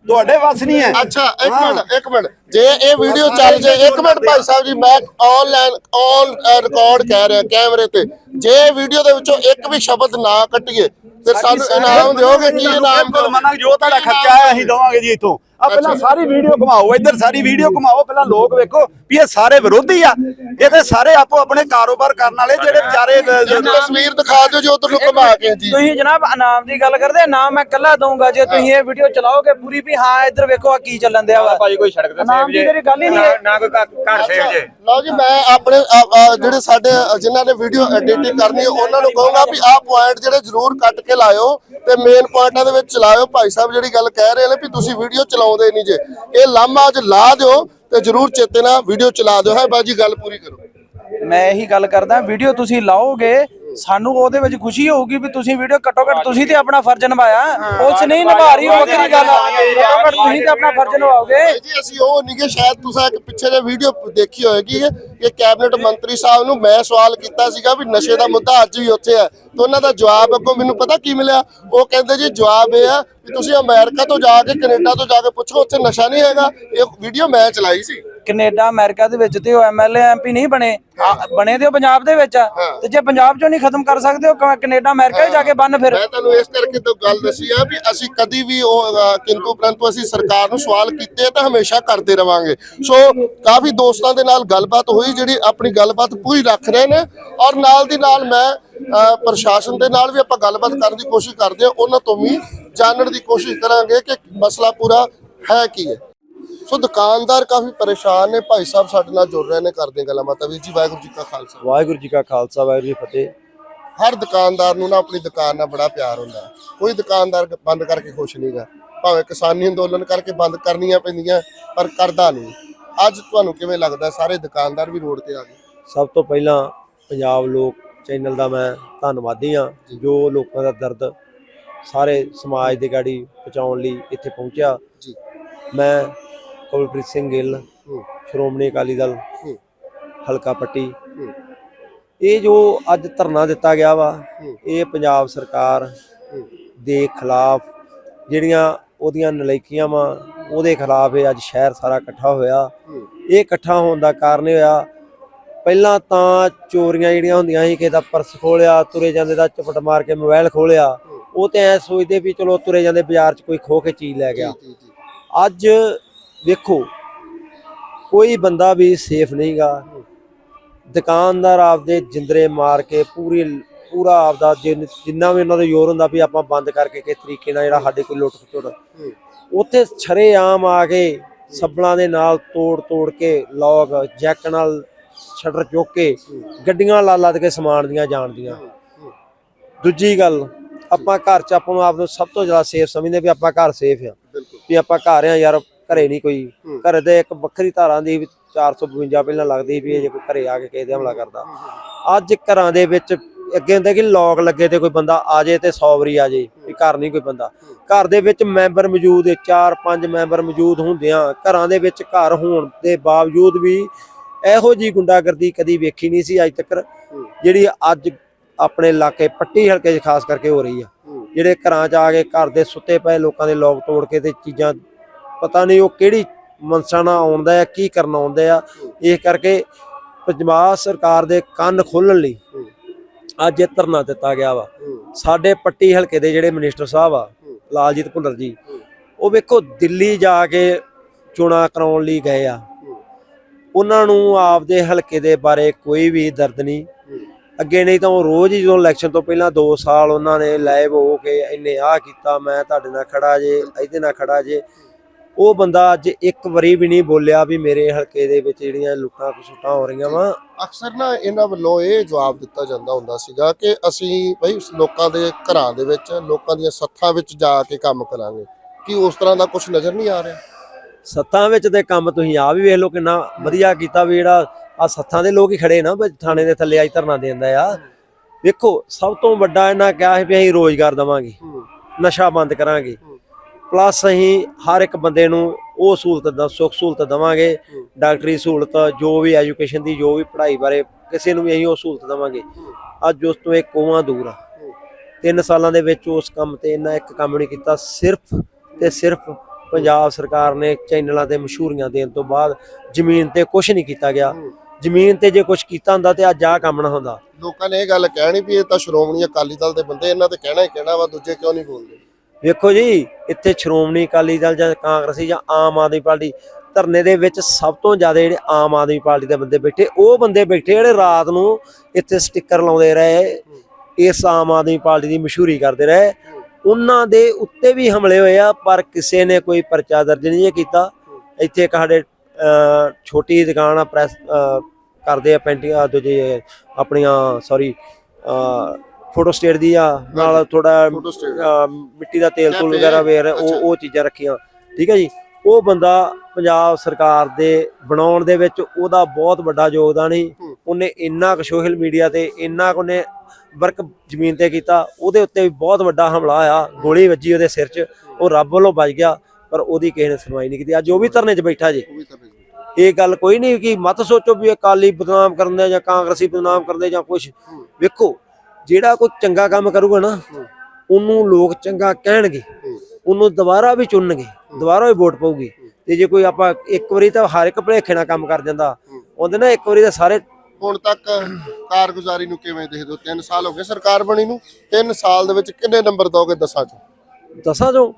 ਤੁਹਾਡੇ ਵੱਸ ਨਹੀਂ ਹੈ। ਅੱਛਾ ਇੱਕ ਹਾਂ। ਮਿੰਟ ਇੱਕ ਮਿੰਟ। ਜੇ ਇਹ ਵੀਡੀਓ ਚੱਲ ਜੇ ਇੱਕ ਮਿੰਟ ਭਾਈ ਸਾਹਿਬ ਜੀ ਮੈਂ ਆਨਲਾਈਨ ਆਨ ਰਿਕਾਰਡ ਕਹਿ ਰਿਹਾ ਕੈਮਰੇ ਤੇ। ਜੇ ਵੀਡੀਓ ਦੇ ਵਿੱਚੋਂ ਇੱਕ ਵੀ ਸ਼ਬਦ ਨਾ ਕੱਟੀਏ ਫਿਰ ਸਾਨੂੰ ਇਨਾਮ ਦਿਓਗੇ ਕੀ ਇਨਾਮ ਜੋ ਤੁਹਾਡਾ ਖਰਚਾ ਆਇਆ ਅਸੀਂ ਦਵਾਂਗੇ ਜੀ ਇਥੋਂ। ਆ ਪਹਿਲਾਂ ਸਾਰੀ ਵੀਡੀਓ ਘੁਮਾਓ ਇੱਧਰ ਸਾਰੀ ਵੀਡੀਓ ਘੁਮਾਓ ਪਹਿਲਾਂ ਲੋਕ ਵੇਖੋ ਵੀ ਇਹ ਸਾਰੇ ਵਿਰੋਧੀ ਆ। ਇਹ ਤੇ ਸਾਰੇ ਆਪੋ ਆਪਣੇ ਕਾਰੋਬਾਰ ਕਰਨ ਵਾਲੇ ਜਿਹੜੇ ਵਿਚਾਰੇ ਤਸਵੀਰ ਦਿਖਾ ਦਿਓ ਜੋ ਤੁਹਾਨੂੰ ਘੁਮਾ ਕੇ ਜੀ। ਤੁਸੀਂ ਜਨਾਬ ਇਨਾਮ ਦੀ ਗੱਲ ਕਰਦੇ ਨਾਮ ਮੈਂ ਕੱਲਾ ਦਊਂਗਾ ਜੇ ਤੁਸੀਂ ਇਹ ਵੀਡੀਓ ਚਲਾਓਗੇ ਪੂਰੀ ਵੀ ਹਾਂ ਇੱਧਰ ਵੇਖੋ ਆ ਕੀ ਚੱਲਣ ਦਿਆ ਵਾ। ਭਾਜੀ ਕੋਈ ਸੜਕ ਤੇ ਇਨਾਮ ਦੀ ਤੇਰੀ ਗੱਲ ਹੀ ਨਹੀਂ ਹੈ। ਨਾ ਕੋਈ ਘਰ ਸੇਵ ਜੇ। ਲਓ ਜੀ ਮੈਂ ਆਪਣੇ ਜਿਹੜੇ ਸਾਡੇ ਜਿਨ੍ਹਾਂ ਨੇ ਵੀਡੀਓ ਐਡੀਟਿੰਗ ਕਰਨੀ ਹੈ ਉਹਨਾਂ ਨੂੰ ਕਹੂੰਗਾ ਵੀ ਆਹ ਪੁਆਇੰਟ ਜਿਹੜੇ ਜ਼ਰੂਰ ਕੱਟ ਕੇ ਲਾਇਓ ਤੇ ਮੇਨ ਪੁਆਇੰਟਾਂ ਦੇ ਵਿੱਚ ਚਲਾਇਓ। ਭਾਈ ਸਾਹਿਬ ਜਿਹੜੀ ਗੱਲ ਕਹਿ ਰਹੇ ਨੇ ਵੀ ਤੁਸੀਂ ਵੀਡੀਓ ਚਲਾਉਂਦੇ ਨਹੀਂ ਜੇ। ਇਹ ਲਾਮਾ ਅੱਜ ਲਾ ਦਿਓ ਤੇ ਜ਼ਰੂਰ ਚੇਤੇ ਨਾਲ ਵੀਡੀਓ ਚਲਾ ਦਿਓ। ਹੈ ਬਾਜੀ, ਗੱਲ ਪੂਰੀ ਕਰੋ। ਮੈਂ ਇਹੀ ਗੱਲ ਕਰਦਾ ਵੀਡੀਓ ਤੁਸੀਂ ਲਾਓਗੇ ਸਾਨੂੰ ਉਹਦੇ ਵਿੱਚ ਖੁਸ਼ੀ ਹੋਊਗੀ ਵੀ ਤੁਸੀਂ ਵੀਡੀਓ ਘੱਟੋ ਘੱਟ ਤੁਸੀਂ ਤੇ ਆਪਣਾ ਫਰਜ਼ ਨਿਭਾਇਆ। ਪੁਲਿਸ ਨਹੀਂ ਨਿਭਾ ਰਹੀ ਉਹ ਵੱਖਰੀ ਗੱਲ ਆ? ਤੁਸੀਂ ਤੇ ਆਪਣਾ ਫਰਜ਼ ਨਿਭਾਓਗੇ। ਜੀ ਅਸੀਂ ਉਹ ਨਹੀਂ ਕਿ ਸ਼ਾਇਦ ਤੁਸੀਂ ਇੱਕ ਪਿੱਛੇ ਜੇ ਵੀਡੀਓ ਦੇਖੀ ਹੋਏਗੀ ਕਿ ਕੈਬਨਿਟ ਮੰਤਰੀ ਸਾਹਿਬ ਨੂੰ ਮੈਂ ਸਵਾਲ ਕੀਤਾ ਸੀਗਾ ਵੀ ਨਸ਼ੇ ਦਾ ਮੁੱਦਾ ਅੱਜ ਵੀ ਉੱਥੇ ਹੈ। ਤੇ ਉਹਨਾਂ ਦਾ ਜਵਾਬ ਅੱਗੋਂ ਮੈਨੂੰ ਪਤਾ ਕੀ ਮਿਲਿਆ? ਉਹ ਕਹਿੰਦੇ ਜੀ ਜਵਾਬ ਇਹ ਆ ਵੀ ਤੁਸੀਂ ਅਮਰੀਕਾ ਤੋਂ ਜਾ ਕੇ ਕੈਨੇਡਾ ਤੋਂ ਜਾ ਕੇ ਪੁੱਛੋ ਉੱਥੇ ਨਸ਼ਾ ਨਹੀਂ ਹੈਗਾ। ਇਹ ਵੀਡੀਓ ਮੈਂ ਚਲਾਈ ਸੀ। ਕੈਨੇਡਾ ਅਮਰੀਕਾ ਦੇ ਵਿੱਚ ਤੇ ਉਹ ਐਮਐਲਏ ਐਮਪੀ ਨਹੀਂ ਬਣੇ। ਆ, ਬਣੇ ਤੇ ਉਹ ਪੰਜਾਬ ਦੇ ਵਿੱਚ ਆ। ਤੇ ਜੇ ਪੰਜਾਬ ਚੋਂ ਨਹੀਂ ਖਤਮ ਕਰ ਸਕਦੇ ਉਹ ਕ- ਕੈਨੇਡਾ ਅਮਰੀਕਾ ਹੀ ਜਾ ਕੇ ਬੰਨ ਫਿਰ। ਮੈਂ ਤੁਹਾਨੂੰ ਇਸ ਕਰਕੇ ਤੋਂ ਗੱਲ ਦੱਸੀ ਆ ਵੀ ਅਸੀਂ ਕਦੀ ਵੀ ਉਹ ਅ, ਕਿੰਤੂ ਪਰੰਤੂ ਅਸੀਂ ਸਰਕਾਰ ਨੂੰ ਸਵਾਲ ਕੀਤੇ ਆ ਤਾਂ ਹਮੇਸ਼ਾ ਕਰਦੇ ਰਵਾਂਗੇ। ਸੋ ਕਾਫੀ ਦੋਸਤਾਂ ਦੇ ਨਾਲ ਗੱਲਬਾਤ ਹੋਈ ਜਿਹੜੀ ਆਪਣੀ ਗੱਲਬਾਤ ਪੂਰੀ ਰੱਖ ਰਹੇ ਨੇ। ਔਰ ਨਾਲ ਦੀ ਨਾਲ ਮੈਂ ਅ, ਪ੍ਰਸ਼ਾਸਨ ਦੇ ਨਾਲ ਵੀ ਆਪਾਂ ਗੱਲਬਾਤ ਕਰਨ ਦੀ ਕੋਸ਼ਿਸ਼ ਕਰਦੇ ਆ। ਉਹਨਾਂ ਤੋਂ ਵੀ ਜਾਣਨ ਦੀ ਕੋਸ਼ਿਸ਼ ਕਰਾਂਗੇ ਕਿ ਮਸਲਾ ਪੂਰਾ ਹੈ ਕੀ ਹੈ। ਸੋ ਦੁਕਾਨਦਾਰ ਕਾਫੀ ਪਰੇਸ਼ਾਨ ਨੇ ਭਾਈ ਸਾਹਿਬ ਸਾਡੇ ਨਾਲ ਜੁੜ ਰਹੇ ਨੇ ਕਰਦੇ ਗੱਲਾਂ ਬਾਤਾਂ। ਵੀਰ ਜੀ ਵਾਹਿਗੁਰੂ ਜੀ ਕਾ ਖਾਲਸਾ। ਵਾਹਿਗੁਰੂ ਜੀ ਕਾ ਖਾਲਸਾ ਵਾਹਿਗੁਰੂ ਜੀ ਫਤਿਹ। ਹਰ ਦੁਕਾਨਦਾਰ ਨੂੰ ਨਾ ਆਪਣੀ ਦੁਕਾਨ ਨਾਲ ਬੜਾ ਪਿਆਰ ਹੁੰਦਾ ਹੈ। ਕੋਈ ਦੁਕਾਨਦਾਰ ਬੰਦ ਕਰਕੇ ਖੁਸ਼ ਨਹੀਂਗਾ ਭਾਵੇਂ ਕਿਸਾਨੀ ਅੰਦੋਲਨ ਕਰਕੇ ਬੰਦ ਕਰਨੀਆਂ ਪੈਂਦੀਆਂ ਪਰ ਕਰਦਾ ਨਹੀਂ। ਅੱਜ ਤੁਹਾਨੂੰ ਕਿਵੇਂ ਲੱਗਦਾ ਸਾਰੇ ਦੁਕਾਨਦਾਰ ਵੀ ਰੋਡ ਤੇ ਆ ਗਏ? ਸਭ ਤੋਂ ਪਹਿਲਾਂ ਪੰਜਾਬ ਲੋਕ ਚੈਨਲ ਦਾ ਮੈਂ ਧੰਨਵਾਦੀ ਹਾਂ ਜੋ ਲੋਕਾਂ ਦਾ ਦਰਦ ਸਾਰੇ ਸਮਾਜ ਦੇ ਗਾੜੀ ਪਹੁੰਚਾਉਣ ਲਈ ਇੱਥੇ ਪਹੁੰਚਿਆ। ਜੀ। ਮੈਂ ਕਵਲਪ੍ਰੀਤ ਸਿੰਘ ਗਿੱਲ। ਸ਼੍ਰੋਮਣੀ ਅਕਾਲੀ ਦਲ। ਹਲਕਾ ਪੱਟੀ। ਇਹ ਜੋ ਅੱਜ ਧਰਨਾ ਦਿੱਤਾ ਗਿਆ ਵਾ। ਇਹ ਪੰਜਾਬ ਸਰਕਾਰ। ਦੇ ਖਿਲਾਫ ਜਿਹੜੀਆਂ ਉਹਦੀਆਂ ਨਲਾਇਕੀਆਂ ਵਾ ਉਹਦੇ ਖਿਲਾਫ ਇਹ ਅੱਜ ਸ਼ਹਿਰ ਸਾਰਾ ਇਕੱਠਾ ਹੋਇਆ। ਇਹ ਇਕੱਠਾ ਹੋਣ ਦਾ ਕਾਰਨ ਹੋਇਆ ਪਹਿਲਾਂ ਤਾਂ ਚੋਰੀਆਂ ਜਿਹੜੀਆਂ ਹੁੰਦੀਆਂ ਸੀ ਕਿਸੇ ਦਾ ਪਰਸ ਖੋਲਿਆ ਤੁਰੇ ਜਾਂਦੇ ਦਾ ਚਪਟ ਮਾਰ ਕੇ ਮੋਬਾਈਲ ਖੋਲਿਆ ਉਹ ਤੇ ਐ ਸੋਚਦੇ ਵੀ ਚਲੋ ਤੁਰੇ ਜਾਂਦੇ ਬਾਜ਼ਾਰ 'ਚ ਕੋਈ ਖੋ ਕੇ ਚੀਜ਼ ਲੈ ਗਿਆ ਅੱਜ ਵੇਖੋ ਕੋਈ ਬੰਦਾ ਵੀ ਸੇਫ ਨਹੀਂਗਾ। ਦੁਕਾਨਦਾਰ ਆਪਦੇ ਜਿੰਦਰੇ ਮਾਰ ਕੇ ਪੂਰੀ ਪੂਰਾ ਆਪਦਾ ਜਿੰਨ- ਵੀ ਉਹਨਾਂ ਦਾ ਜ਼ੋਰ ਹੁੰਦਾ ਵੀ ਆਪਾਂ ਬੰਦ ਕਰਕੇ ਕਿਸ ਤਰੀਕੇ ਨਾਲ ਜਿਹੜਾ ਸਾਡੇ ਕੋਈ ਲੁੱਟ ਖਚੁੱਟ ਉੱਥੇ ਛਰੇ ਆਮ ਆ ਕੇ ਸੱਬਲਾਂ ਦੇ ਨਾਲ ਤੋੜ ਤੋੜ ਕੇ ਲੋਕ ਜੈਕ ਨਾਲ ਸ਼ਟਰ ਚੁੱਕ ਕੇ ਗੱਡੀਆਂ ਲਾ ਲਾ ਕੇ ਸਮਾਨ ਦੀਆਂ ਜਾਣਦੀਆਂ ਦੂਜੀ ਗੱਲ ਆਪਾਂ ਘਰ ਚ ਆਪਾਂ ਨੂੰ ਆਪ ਨੂੰ ਸਭ ਤੋਂ ਜ਼ਿਆਦਾ ਸੇਫ ਸਮਝਦੇ ਵੀ ਆਪਾਂ ਘਰ ਸੇਫ ਆ। ਵੀ ਆਪਾਂ ਘਰ ਆ ਯਾਰ ਘਰੇ ਨਹੀਂ ਕੋਈ। ਹੂੰ। ਘਰੇ ਦੇ ਇੱਕ ਵੱਖਰੀ ਧਾਰਾਂ ਦੀ ਵੀ 452 ਪਹਿਲਾਂ ਲੱਗਦੀ ਵੀ ਇਹ ਜੇ ਕੋਈ ਘਰੇ ਆ ਕੇ ਕਿਸੇ ਦੇ ਹਮਲਾ ਕਰਦਾ। ਅੱਜ ਘਰਾਂ ਦੇ ਵਿੱਚ ਅੱਗੇ ਹੁੰਦਾ ਕਿ ਲੋਕ ਲੱਗੇ ਤੇ ਕੋਈ ਬੰਦਾ ਆ ਜੇ ਤੇ 100 ਵਾਰੀ ਆ ਜੇ ਵੀ ਘਰ ਨਹੀਂ ਕੋਈ ਬੰਦਾ। ਘਰ ਦੇ ਵਿੱਚ ਮੈਂਬਰ ਮੌਜੂਦ 4-5 ਮੈਂਬਰ ਮੌਜੂਦ ਹੁੰਦਿਆਂ ਘਰਾਂ ਦੇ ਵਿੱਚ ਘਰ ਹੋਣ ਦੇ ਬਾਵਜੂਦ ਵੀ ਇਹੋ ਜੀ ਗੁੰਡਾਗਰਦੀ ਕਦੀ ਵੇਖੀ ਨਹੀਂ ਸੀ ਅੱਜ ਤੱਕ। ਜਿਹੜੀ ਅੱਜ ਆਪਣੇ ਇਲਾਕੇ ਪੱਟੀ ਹਲਕੇ 'ਚ ਖਾਸ ਕਰਕੇ ਹੋ ਰਹੀ ਆ। ਹੂੰ। ਜਿਹੜੇ ਘਰਾਂ 'ਚ ਆ ਕੇ ਘਰ ਦੇ ਸੁੱਤੇ ਪਏ ਲੋਕਾਂ ਦੇ ਲੋਕ ਤੋੜ ਕੇ ਤੇ ਚੀਜ਼ਾਂ ਪਤਾ ਨਹੀਂ ਉਹ ਕਿਹੜੀ ਮਨਸ਼ਾ ਨਾਲ ਆਉਂਦਾ ਆ ਕੀ ਕਰਨ ਆਉਂਦੇ ਆ। ਇਸ ਕਰਕੇ ਪੰਜਾਬ ਸਰਕਾਰ ਦੇ ਕੰਨ ਖੋਲਣ ਲਈ ਅੱਜ ਇਹ ਧਰਨਾ ਦਿੱਤਾ ਗਿਆ ਵਾ। ਸਾਡੇ ਪੱਟੀ ਹਲਕੇ ਦੇ ਜਿਹੜੇ ਮਿਨਿਸਟਰ ਸਾਹਿਬ ਆ, ਲਾਲਜੀਤ ਭੁੱਲਰ ਜੀ, ਉਹ ਵੇਖੋ ਦਿੱਲੀ ਜਾ ਕੇ ਚੋਣਾਂ ਕਰਾਉਣ ਲਈ ਗਏ ਆ। ਉਹਨਾਂ ਨੂੰ ਆਪਦੇ ਹਲਕੇ ਦੇ ਬਾਰੇ ਕੋਈ ਵੀ ਦਰਦ ਨਹੀਂ। ਅੱਗੇ ਨਹੀਂ ਤਾਂ ਉਹ ਰੋਜ਼ ਹੀ ਜਦੋਂ ਇਲੈਕਸ਼ਨ ਤੋਂ ਪਹਿਲਾਂ 2 ਸਾਲ ਉਹਨਾਂ ਨੇ ਲਾਈਵ ਹੋ ਕੇ ਇੰਨੇ ਆਹ ਕੀਤਾ, ਮੈਂ ਤੁਹਾਡੇ ਨਾਲ ਖੜਾ ਜੇ, ਇਹਦੇ ਨਾਲ ਖੜਾ ਜੇ। ਉਹ ਬੰਦਾ ਅੱਜ ਇੱਕ ਵਾਰੀ ਵੀ ਨਹੀਂ ਬੋਲਿਆ ਵੀ ਮੇਰੇ ਹਲਕੇ ਦੇ ਵਿੱਚ ਜਿਹੜੀਆਂ ਲੁੱਟਾਂ ਖਸੁੱਟਾਂ ਹੋ ਰਹੀਆਂ ਵਾ। ਅਕਸਰ ਨਾ ਇਹਨਾਂ ਵੱਲੋਂ ਇਹ ਜਵਾਬ ਦਿੱਤਾ ਜਾਂਦਾ ਹੁੰਦਾ ਸੀਗਾ ਕਿ ਅਸੀਂ ਬਈ ਲੋਕਾਂ ਦੇ ਘਰਾਂ ਦੇ ਵਿੱਚ ਲੋਕਾਂ ਦੀਆਂ ਸੱਥਾਂ ਵਿੱਚ ਜਾ ਕੇ ਕੰਮ ਕਰਾਂਗੇ। ਕੀ ਉਸ ਤਰ੍ਹਾਂ ਦਾ ਕੁਝ ਨਜ਼ਰ ਨਹੀਂ ਆ ਰਿਹਾ? ਸੱਥਾਂ ਵਿੱਚ ਤੇ ਕੰਮ ਤੁਸੀਂ ਆ ਵੀ ਵੇਖ ਲਓ ਕਿੰਨਾ ਵਧੀਆ ਕੀਤਾ ਵੀ ਜਿਹੜਾ ਆ ਸੱਥਾਂ ਦੇ ਲੋਕ ਹੀ ਖੜੇ ਨਾ ਥਾਣੇ ਦੇ ਥੱਲੇ ਆਈ ਧਰਨਾ ਦਿੰਦਾ ਆ। ਵੇਖੋ ਸਭ ਤੋਂ ਵੱਡਾ ਇਹਨਾਂ ਕਿਹਾ ਹੈ ਵੀ ਅਸੀਂ ਰੋਜ਼ਗਾਰ ਦਵਾਂਗੇ ਨਸ਼ਾ ਬੰਦ ਕਰਾਂਗੇ। ਪਲੱਸ ਅਸੀਂ ਹਰ ਇੱਕ ਬੰਦੇ ਨੂੰ ਉਹ ਸਹੂਲਤ ਦਾ ਸੁੱਖ ਸਹੂਲਤ ਦਵਾਂਗੇ। ਡਾਕਟਰੀ ਸਹੂਲਤ ਜੋ ਵੀ ਐਜੂਕੇਸ਼ਨ ਦੀ ਜੋ ਵੀ ਪੜ੍ਹਾਈ ਬਾਰੇ ਕਿਸੇ ਨੂੰ ਵੀ ਅਸੀਂ ਉਹ ਸਹੂਲਤ ਦਵਾਂਗੇ। ਅੱਜ ਉਸ ਤੋਂ ਇੱਕ ਕੋਵਾਂ ਦੂਰ ਆ। ਤਿੰਨ ਸਾਲਾਂ ਦੇ ਵਿੱਚ ਉਸ ਕੰਮ ਤੇ ਇਹਨਾਂ ਇੱਕ ਕੰਮ ਨਹੀਂ ਕੀਤਾ ਸਿਰਫ ਤੇ ਸਿਰਫ ਪੰਜਾਬ ਸਰਕਾਰ ਨੇ ਚੈਨਲਾਂ ਤੇ ਮਸ਼ਹੂਰੀਆਂ ਦੇਣ ਤੋਂ ਬਾਅਦ ਜ਼ਮੀਨ ਤੇ ਕੁਝ ਨਹੀਂ ਕੀਤਾ ਗਿਆ। ਜ਼ਮੀਨ ਤੇ ਜੇ ਕੁਝ ਕੀਤਾ ਹੁੰਦਾ ਤੇ ਅੱਜ ਆਹ ਕੰਮ ਨਾ ਹੁੰਦਾ। ਲੋਕਾਂ ਨੇ ਇਹ ਗੱਲ ਕਹਿਣੀ ਵੀ ਇਹ ਤਾਂ ਸ਼੍ਰੋਮਣੀ ਅਕਾਲੀ ਦਲ ਦੇ ਬੰਦੇ ਇਹਨਾਂ ਤੇ ਕਹਿਣਾ ਹੀ ਕਹਿਣਾ ਵਾ ਦੂਜੇ ਕਿਉਂ ਨਹੀਂ ਬੋਲਦੇ? ਵੇਖੋ ਜੀ, ਇੱਥੇ ਸ਼੍ਰੋਮਣੀ ਅਕਾਲੀ ਦਲ ਜਾਂ ਕਾਂਗਰਸੀ ਜਾਂ ਆਮ ਆਦਮੀ ਪਾਰਟੀ ਧਰਨੇ ਦੇ ਵਿੱਚ ਸਭ ਤੋਂ ਜ਼ਿਆਦਾ ਜਿਹੜੇ ਆਮ ਆਦਮੀ ਪਾਰਟੀ ਦੇ ਬੰਦੇ ਬੈਠੇ, ਉਹ ਬੰਦੇ ਬੈਠੇ ਜਿਹੜੇ ਰਾਤ ਨੂੰ ਇੱਥੇ ਸਟicker ਲਾਉਂਦੇ ਰਹੇ, ਇਸ ਆਮ ਆਦਮੀ ਪਾਰਟੀ ਦੀ ਮਸ਼ਹੂਰੀ ਕਰਦੇ ਰਹੇ। ਉਹਨਾਂ ਦੇ ਉੱਤੇ ਵੀ ਹਮਲੇ ਹੋਏ ਆ, ਪਰ ਕਿਸੇ ਨੇ ਕੋਈ ਪਰਚਾ ਦਰਜ ਨਹੀਂ ਕੀਤਾ। ਇੱਥੇ ਇੱਕ ਸਾਡੇ ਛੋਟੀ ਦੁਕਾਨ ਆ, ਪ੍ਰੈਸ ਕਰਦੇ ਆ, ਪੈਂਟਿੰਗ ਦੂਜੇ, ਆਪਣੀਆਂ ਸੌਰੀ ਫੋਟੋ ਸਟੇਟ ਦੀ ਆ ਨਾਲ ਥੋੜਾ ਮਿੱਟੀ ਦਾ ਤੇਲ ਤੂਲ ਵਗੈਰਾ ਵੇਰ ਉਹ। ਉਹ ਚੀਜ਼ਾਂ ਰੱਖੀਆਂ। ਠੀਕ ਹੈ ਜੀ? ਉਹ ਬੰਦਾ ਪੰਜਾਬ ਸਰਕਾਰ ਦੇ ਬਣਾਉਣ ਦੇ ਵਿੱਚ ਉਹਦਾ ਬਹੁਤ ਵੱਡਾ ਯੋਗਦਾਨ ਹੂੰ। ਉਹਨੇ ਇੰਨਾ ਕੁ ਸੋਸ਼ਲ ਮੀਡੀਆ ਤੇ ਇੰਨਾ ਕੁ ਉਹਨੇ ਵਰਕ ਜ਼ਮੀਨ ਤੇ ਕੀਤਾ। ਉਹਦੇ ਉੱਤੇ ਵੀ ਬਹੁਤ ਵੱਡਾ ਹਮਲਾ ਆਇਆ ਗੋਲੀ ਵੱਜੀ ਉਹਦੇ ਸਿਰ 'ਚ। ਉਹ ਰੱਬ ਵੱਲੋਂ ਬਚ ਗਿਆ ਪਰ ਉਹਦੀ ਕਿਸੇ ਨੇ ਸੁਣਵਾਈ ਨਹੀਂ ਕੀਤੀ। ਅੱਜ ਉਹ ਵੀ ਧਰਨੇ 'ਚ ਬੈਠਾ ਜੀ। ਇਹ ਗੱਲ ਕੋਈ ਨਹੀਂ ਕਿ ਮਤ ਸੋਚੋ ਵੀ ਅਕਾਲੀ ਬਦਨਾਮ ਕਰਨ ਦੇ ਜਾਂ ਕਾਂਗਰਸੀ ਬਦਨਾਮ ਕਰਨ ਦੇ ਜਾਂ ਕੁਝ ਵੇਖੋ ਜਿਹੜਾ ਕੋਈ ਚੰਗਾ ਕੰਮ ਕਰੂਗਾ ਨਾ ਉਹਨੂੰ ਲੋਕ ਚੰਗਾ ਕਹਿਣਗੇ। ਉਹਨੂੰ ਦੁਬਾਰਾ ਵੀ ਚੁਣਨਗੇ। ਦੁਬਾਰਾ ਵੀ ਵੋਟ ਪਊਗੀ। ਤੇ ਜੇ ਕੋਈ ਆਪਾਂ ਇੱਕ ਵਾਰੀ ਤਾਂ ਹਰ ਇੱਕ ਭਲੇਖੇ ਨਾਲ ਕੰਮ ਕਰ ਜਾਂਦਾ ਉਹਦੇ ਨਾ ਇੱਕ ਵਾਰੀ ਤਾਂ ਸਾਰੇ ਹੁਣ ਤੱਕ ਕਾਰਗੁਜ਼ਾਰੀ ਨੂੰ ਕਿਵੇਂ ਦੇਖਦੇ ਹੋ? 3 ਸਾਲ ਹੋ ਗਏ ਸਰਕਾਰ ਬਣੀ ਨੂੰ। 3 ਸਾਲ ਦੇ ਵਿੱਚ ਕਿੰਨੇ ਨੰਬਰ ਦੋਗੇ ਦਸਾਂ ਚੋਂ? ਦੱਸਾਂ ਜੋ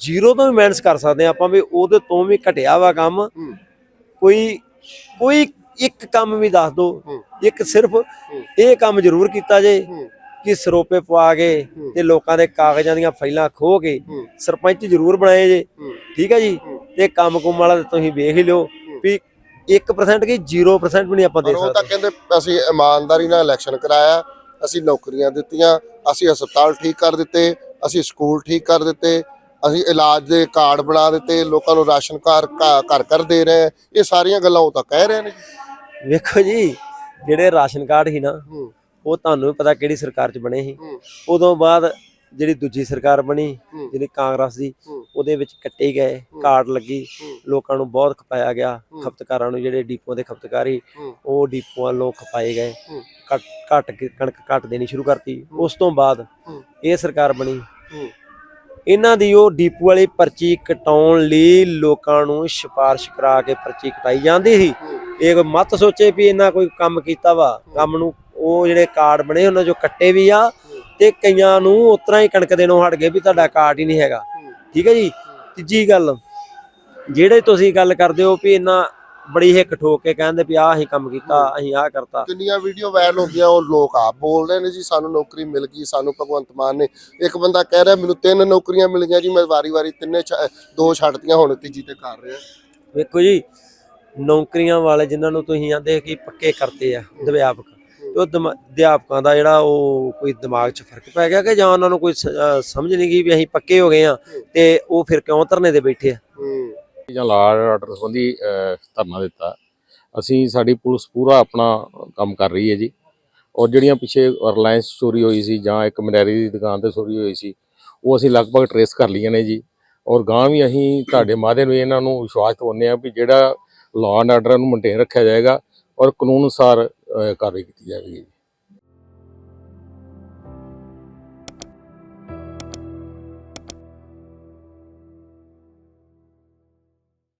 ਜ਼ੀਰੋ ਤੋਂ ਵੀ ਮਾਈਨਸ ਕਰ ਸਕਦੇ ਹਾਂ ਆਪਾਂ ਵੀ ਉਹਦੇ ਤੋਂ ਵੀ ਘਟਿਆ ਵਾ ਕੰਮ। ਕੋਈ ਕੋਈ ਇੱਕ ਕੰਮ ਵੀ ਦੱਸ ਦੋ। ਇੱਕ ਸਿਰਫ ਇਹ ਕੰਮ ਜ਼ਰੂਰ ਕੀਤਾ ਜੇ ਕਿ ਸਰੋਪੇ ਪਵਾ ਕੇ ਤੇ ਲੋਕਾਂ ਦੇ ਕਾਗਜ਼ਾਂ ਦੀਆਂ ਫਾਈਲਾਂ ਖੋਹ ਕੇ ਸਰਪੰਚ ਜ਼ਰੂਰ ਬਣਾਏ ਜੇ। ਠੀਕ ਹੈ ਜੀ? ਤੇ ਕੰਮ ਕੁੰਮ ਵਾਲਾ ਤੁਸੀਂ ਵੇਖ ਲਿਓ ਵੀ 1% ਕੀ 0% ਵੀ ਨਹੀਂ ਆਪਾਂ ਦੇ ਪਰ ਉਹ ਤਾਂ ਸਕਦੇ। ਕਹਿੰਦੇ ਅਸੀਂ ਇਮਾਨਦਾਰੀ ਨਾਲ ਇਲੈਕਸ਼ਨ ਕਰਾਇਆ ਅਸੀਂ ਨੌਕਰੀਆਂ ਦਿੱਤੀਆਂ ਅਸੀਂ ਹਸਪਤਾਲ ਠੀਕ ਕਰ ਦਿੱਤੇ ਅਸੀਂ ਸਕੂਲ ਠੀਕ ਕਰ ਦਿੱਤੇ ਅਸੀਂ ਇਲਾਜ ਦੇ ਕਾਰਡ ਬਣਾ ਦਿੱਤੇ ਲੋਕਾਂ ਨੂੰ ਰਾਸ਼ਨ ਘਰ ਘਰ ਘਰ ਦੇ ਰਹੇ। ਇਹ ਸਾਰੀਆਂ ਗੱਲਾਂ ਉਹ ਤਾਂ ਕਹਿ ਰਹੇ ਨੇ ਵੇਖੋ ਜੀ ਜਿਹੜੇ ਰਾਸ਼ਨ ਕਾਰਡ ਸੀ ਨਾ। ਉਹ ਤੁਹਾਨੂੰ ਵੀ ਪਤਾ ਕਿਹੜੀ ਸਰਕਾਰ ਚ ਬਣੇ ਸੀ। ਉਦੋਂ ਬਾਅਦ ਜਿਹੜੀ ਦੂਜੀ ਸਰਕਾਰ ਬਣੀ। ਜਿਹੜੀ ਕਾਂਗਰਸ ਦੀ। ਉਹਦੇ ਵਿੱਚ ਕੱਟੇ ਗਏ ਕਾਰਡ ਲੱਗੀ। ਲੋਕਾਂ ਨੂੰ ਬਹੁਤ ਖਪਾਇਆ ਗਿਆ। ਖਪਤਕਾਰਾਂ ਨੂੰ ਜਿਹੜੇ ਡੀਪੂਆਂ ਦੇ ਖਪਤਕਾਰ। ਉਹ ਡੀਪੂਆਂ ਵੱਲੋਂ ਖਪਾਏ ਗਏ। ਘੱਟ ਕਣਕ ਘੱਟ ਦੇਣੀ ਸ਼ੁਰੂ ਕਰਤੀ ਉਸ ਤੋਂ ਬਾਅਦ। ਇਹ ਸਰਕਾਰ ਬਣੀ। ਇਹਨਾਂ ਦੀ ਉਹ ਡੀਪੂ ਵਾਲੀ ਪਰਚੀ ਕਟਾਉਣ ਲਈ ਲੋਕਾਂ ਨੂੰ ਸਿਫਾਰਿਸ਼ ਕਰਾ ਕੇ ਪਰਚੀ ਕਟਾਈ ਜਾਂਦੀ ਸੀ ਇਹ ਕੋਈ ਮਤ ਸੋਚੇ ਵੀ ਇਹਨਾਂ ਕੋਈ ਕੰਮ ਕੀਤਾ ਵਾ ਕੰਮ ਨੂੰ ਉਹ ਜਿਹੜੇ ਕਾਰਡ ਬਣੇ ਉਹਨਾਂ ਚੋਂ ਕੱਟੇ ਵੀ ਆ ਤੇ ਕਈਆਂ ਨੂੰ ਉਤਰਾ ਹੀ ਕਣਕ ਦੇਣੋਂ ਹਟ ਗਏ ਵੀ ਤੁਹਾਡਾ ਕਾਰਡ ਹੀ ਨਹੀਂ ਹੈਗਾ। ਠੀਕ ਹੈ ਜੀ? ਤੀਜੀ ਗੱਲ ਜਿਹੜੇ ਤੁਸੀਂ ਗੱਲ ਕਰਦੇ ਹੋ ਵੀ ਇਹਨਾਂ ਬੜੀ ਹਿੱਕ ਠੋਕ ਕੇ ਕਹਿੰਦੇ ਵੀ ਆਹ ਅਸੀਂ ਕੰਮ ਕੀਤਾ ਅਸੀਂ ਆਹ ਕਰਤਾ। ਕਿੰਨੀਆਂ ਵੀਡੀਓ ਵਾਇਰਲ ਹੁੰਦੀਆਂ ਉਹ ਲੋਕ ਆਪ ਬੋਲ ਰਹੇ ਨੇ ਜੀ ਸਾਨੂੰ ਨੌਕਰੀ ਮਿਲ ਗਈ ਸਾਨੂੰ ਭਗਵੰਤ ਮਾਨ ਨੇ ਇੱਕ ਬੰਦਾ ਕਹਿ ਰਿਹਾ ਮੈਨੂੰ ਤਿੰਨ ਨੌਕਰੀਆਂ ਮਿਲ ਗਈਆਂ ਜੀ ਮੈਂ ਵਾਰੀ-ਵਾਰੀ ਤਿੰਨੇ ਦੋ ਛੱਡਤੀਆਂ ਹੁਣ ਤੀਜੀ ਤੇ ਕਰ ਰਿਹਾ। ਵੇਖੋ ਜੀ ਨੌਕਰੀਆਂ ਵਾਲੇ ਜਿਨ੍ਹਾਂ ਨੂੰ ਤੁਸੀਂ ਆਂਦੇ ਕਿ ਪੱਕੇ ਕਰਤੇ ਆ, ਅਧਿਆਪਕ ਉਹ ਦਿਮਾ- ਅਧਿਆਪਕਾਂ ਦਾ ਜਿਹੜਾ ਉਹ ਕੋਈ ਦਿਮਾਗ 'ਚ ਫ਼ਰਕ ਪੈ ਗਿਆ ਕਿ ਜਾਂ ਉਹਨਾਂ ਨੂੰ ਕੋਈ ਸਮਝ ਨਹੀਂ ਗਈ ਵੀ ਅਸੀਂ ਪੱਕੇ ਹੋ ਗਏ ਆ ਤੇ ਉਹ ਫਿਰ ਕਿਉਂ ਧਰਨੇ ਦੇ ਬੈਠੇ ਆ? ਜਾਂ ਲਾਅ ਆਰਡਰ ਸੰਬੰਧੀ ਧਰਨਾ ਦਿੱਤਾ। ਅਸੀਂ, ਸਾਡੀ ਪੁਲਿਸ ਪੂਰਾ ਆਪਣਾ ਕੰਮ ਕਰ ਰਹੀ ਹੈ ਜੀ। ਔਰ ਜਿਹੜੀਆਂ ਪਿੱਛੇ ਰਿਲਾਇੰਸ ਚੋਰੀ ਹੋਈ ਸੀ ਜਾਂ ਇੱਕ ਮਨੈਰੀ ਦੀ ਦੁਕਾਨ ਤੇ ਚੋਰੀ ਹੋਈ ਸੀ, ਉਹ ਅਸੀਂ ਲਗਭਗ ਟਰੇਸ ਕਰ ਲਈਆਂ ਨੇ ਜੀ। ਔਰ ਗਾਂ ਵੀ ਅਸੀਂ ਤੁਹਾਡੇ ਮਾਧਿਅਮ ਨੂੰ ਇਹਨਾਂ ਨੂੰ ਵਿਸ਼ਵਾਸ ਦਿਵਾਉਂਦੇ ਆ ਵੀ ਜਿਹੜਾ ਲਾਅ ਐਂਡ ਆਰਡਰ ਨੂੰ ਮੇਨਟੇਨ ਰੱਖਿਆ ਜਾਏਗਾ ਔਰ ਕਾਨੂੰਨ ਅਨੁਸਾਰ ਕਾਰਵਾਈ ਕੀਤੀ ਜਾਵੇਗੀ।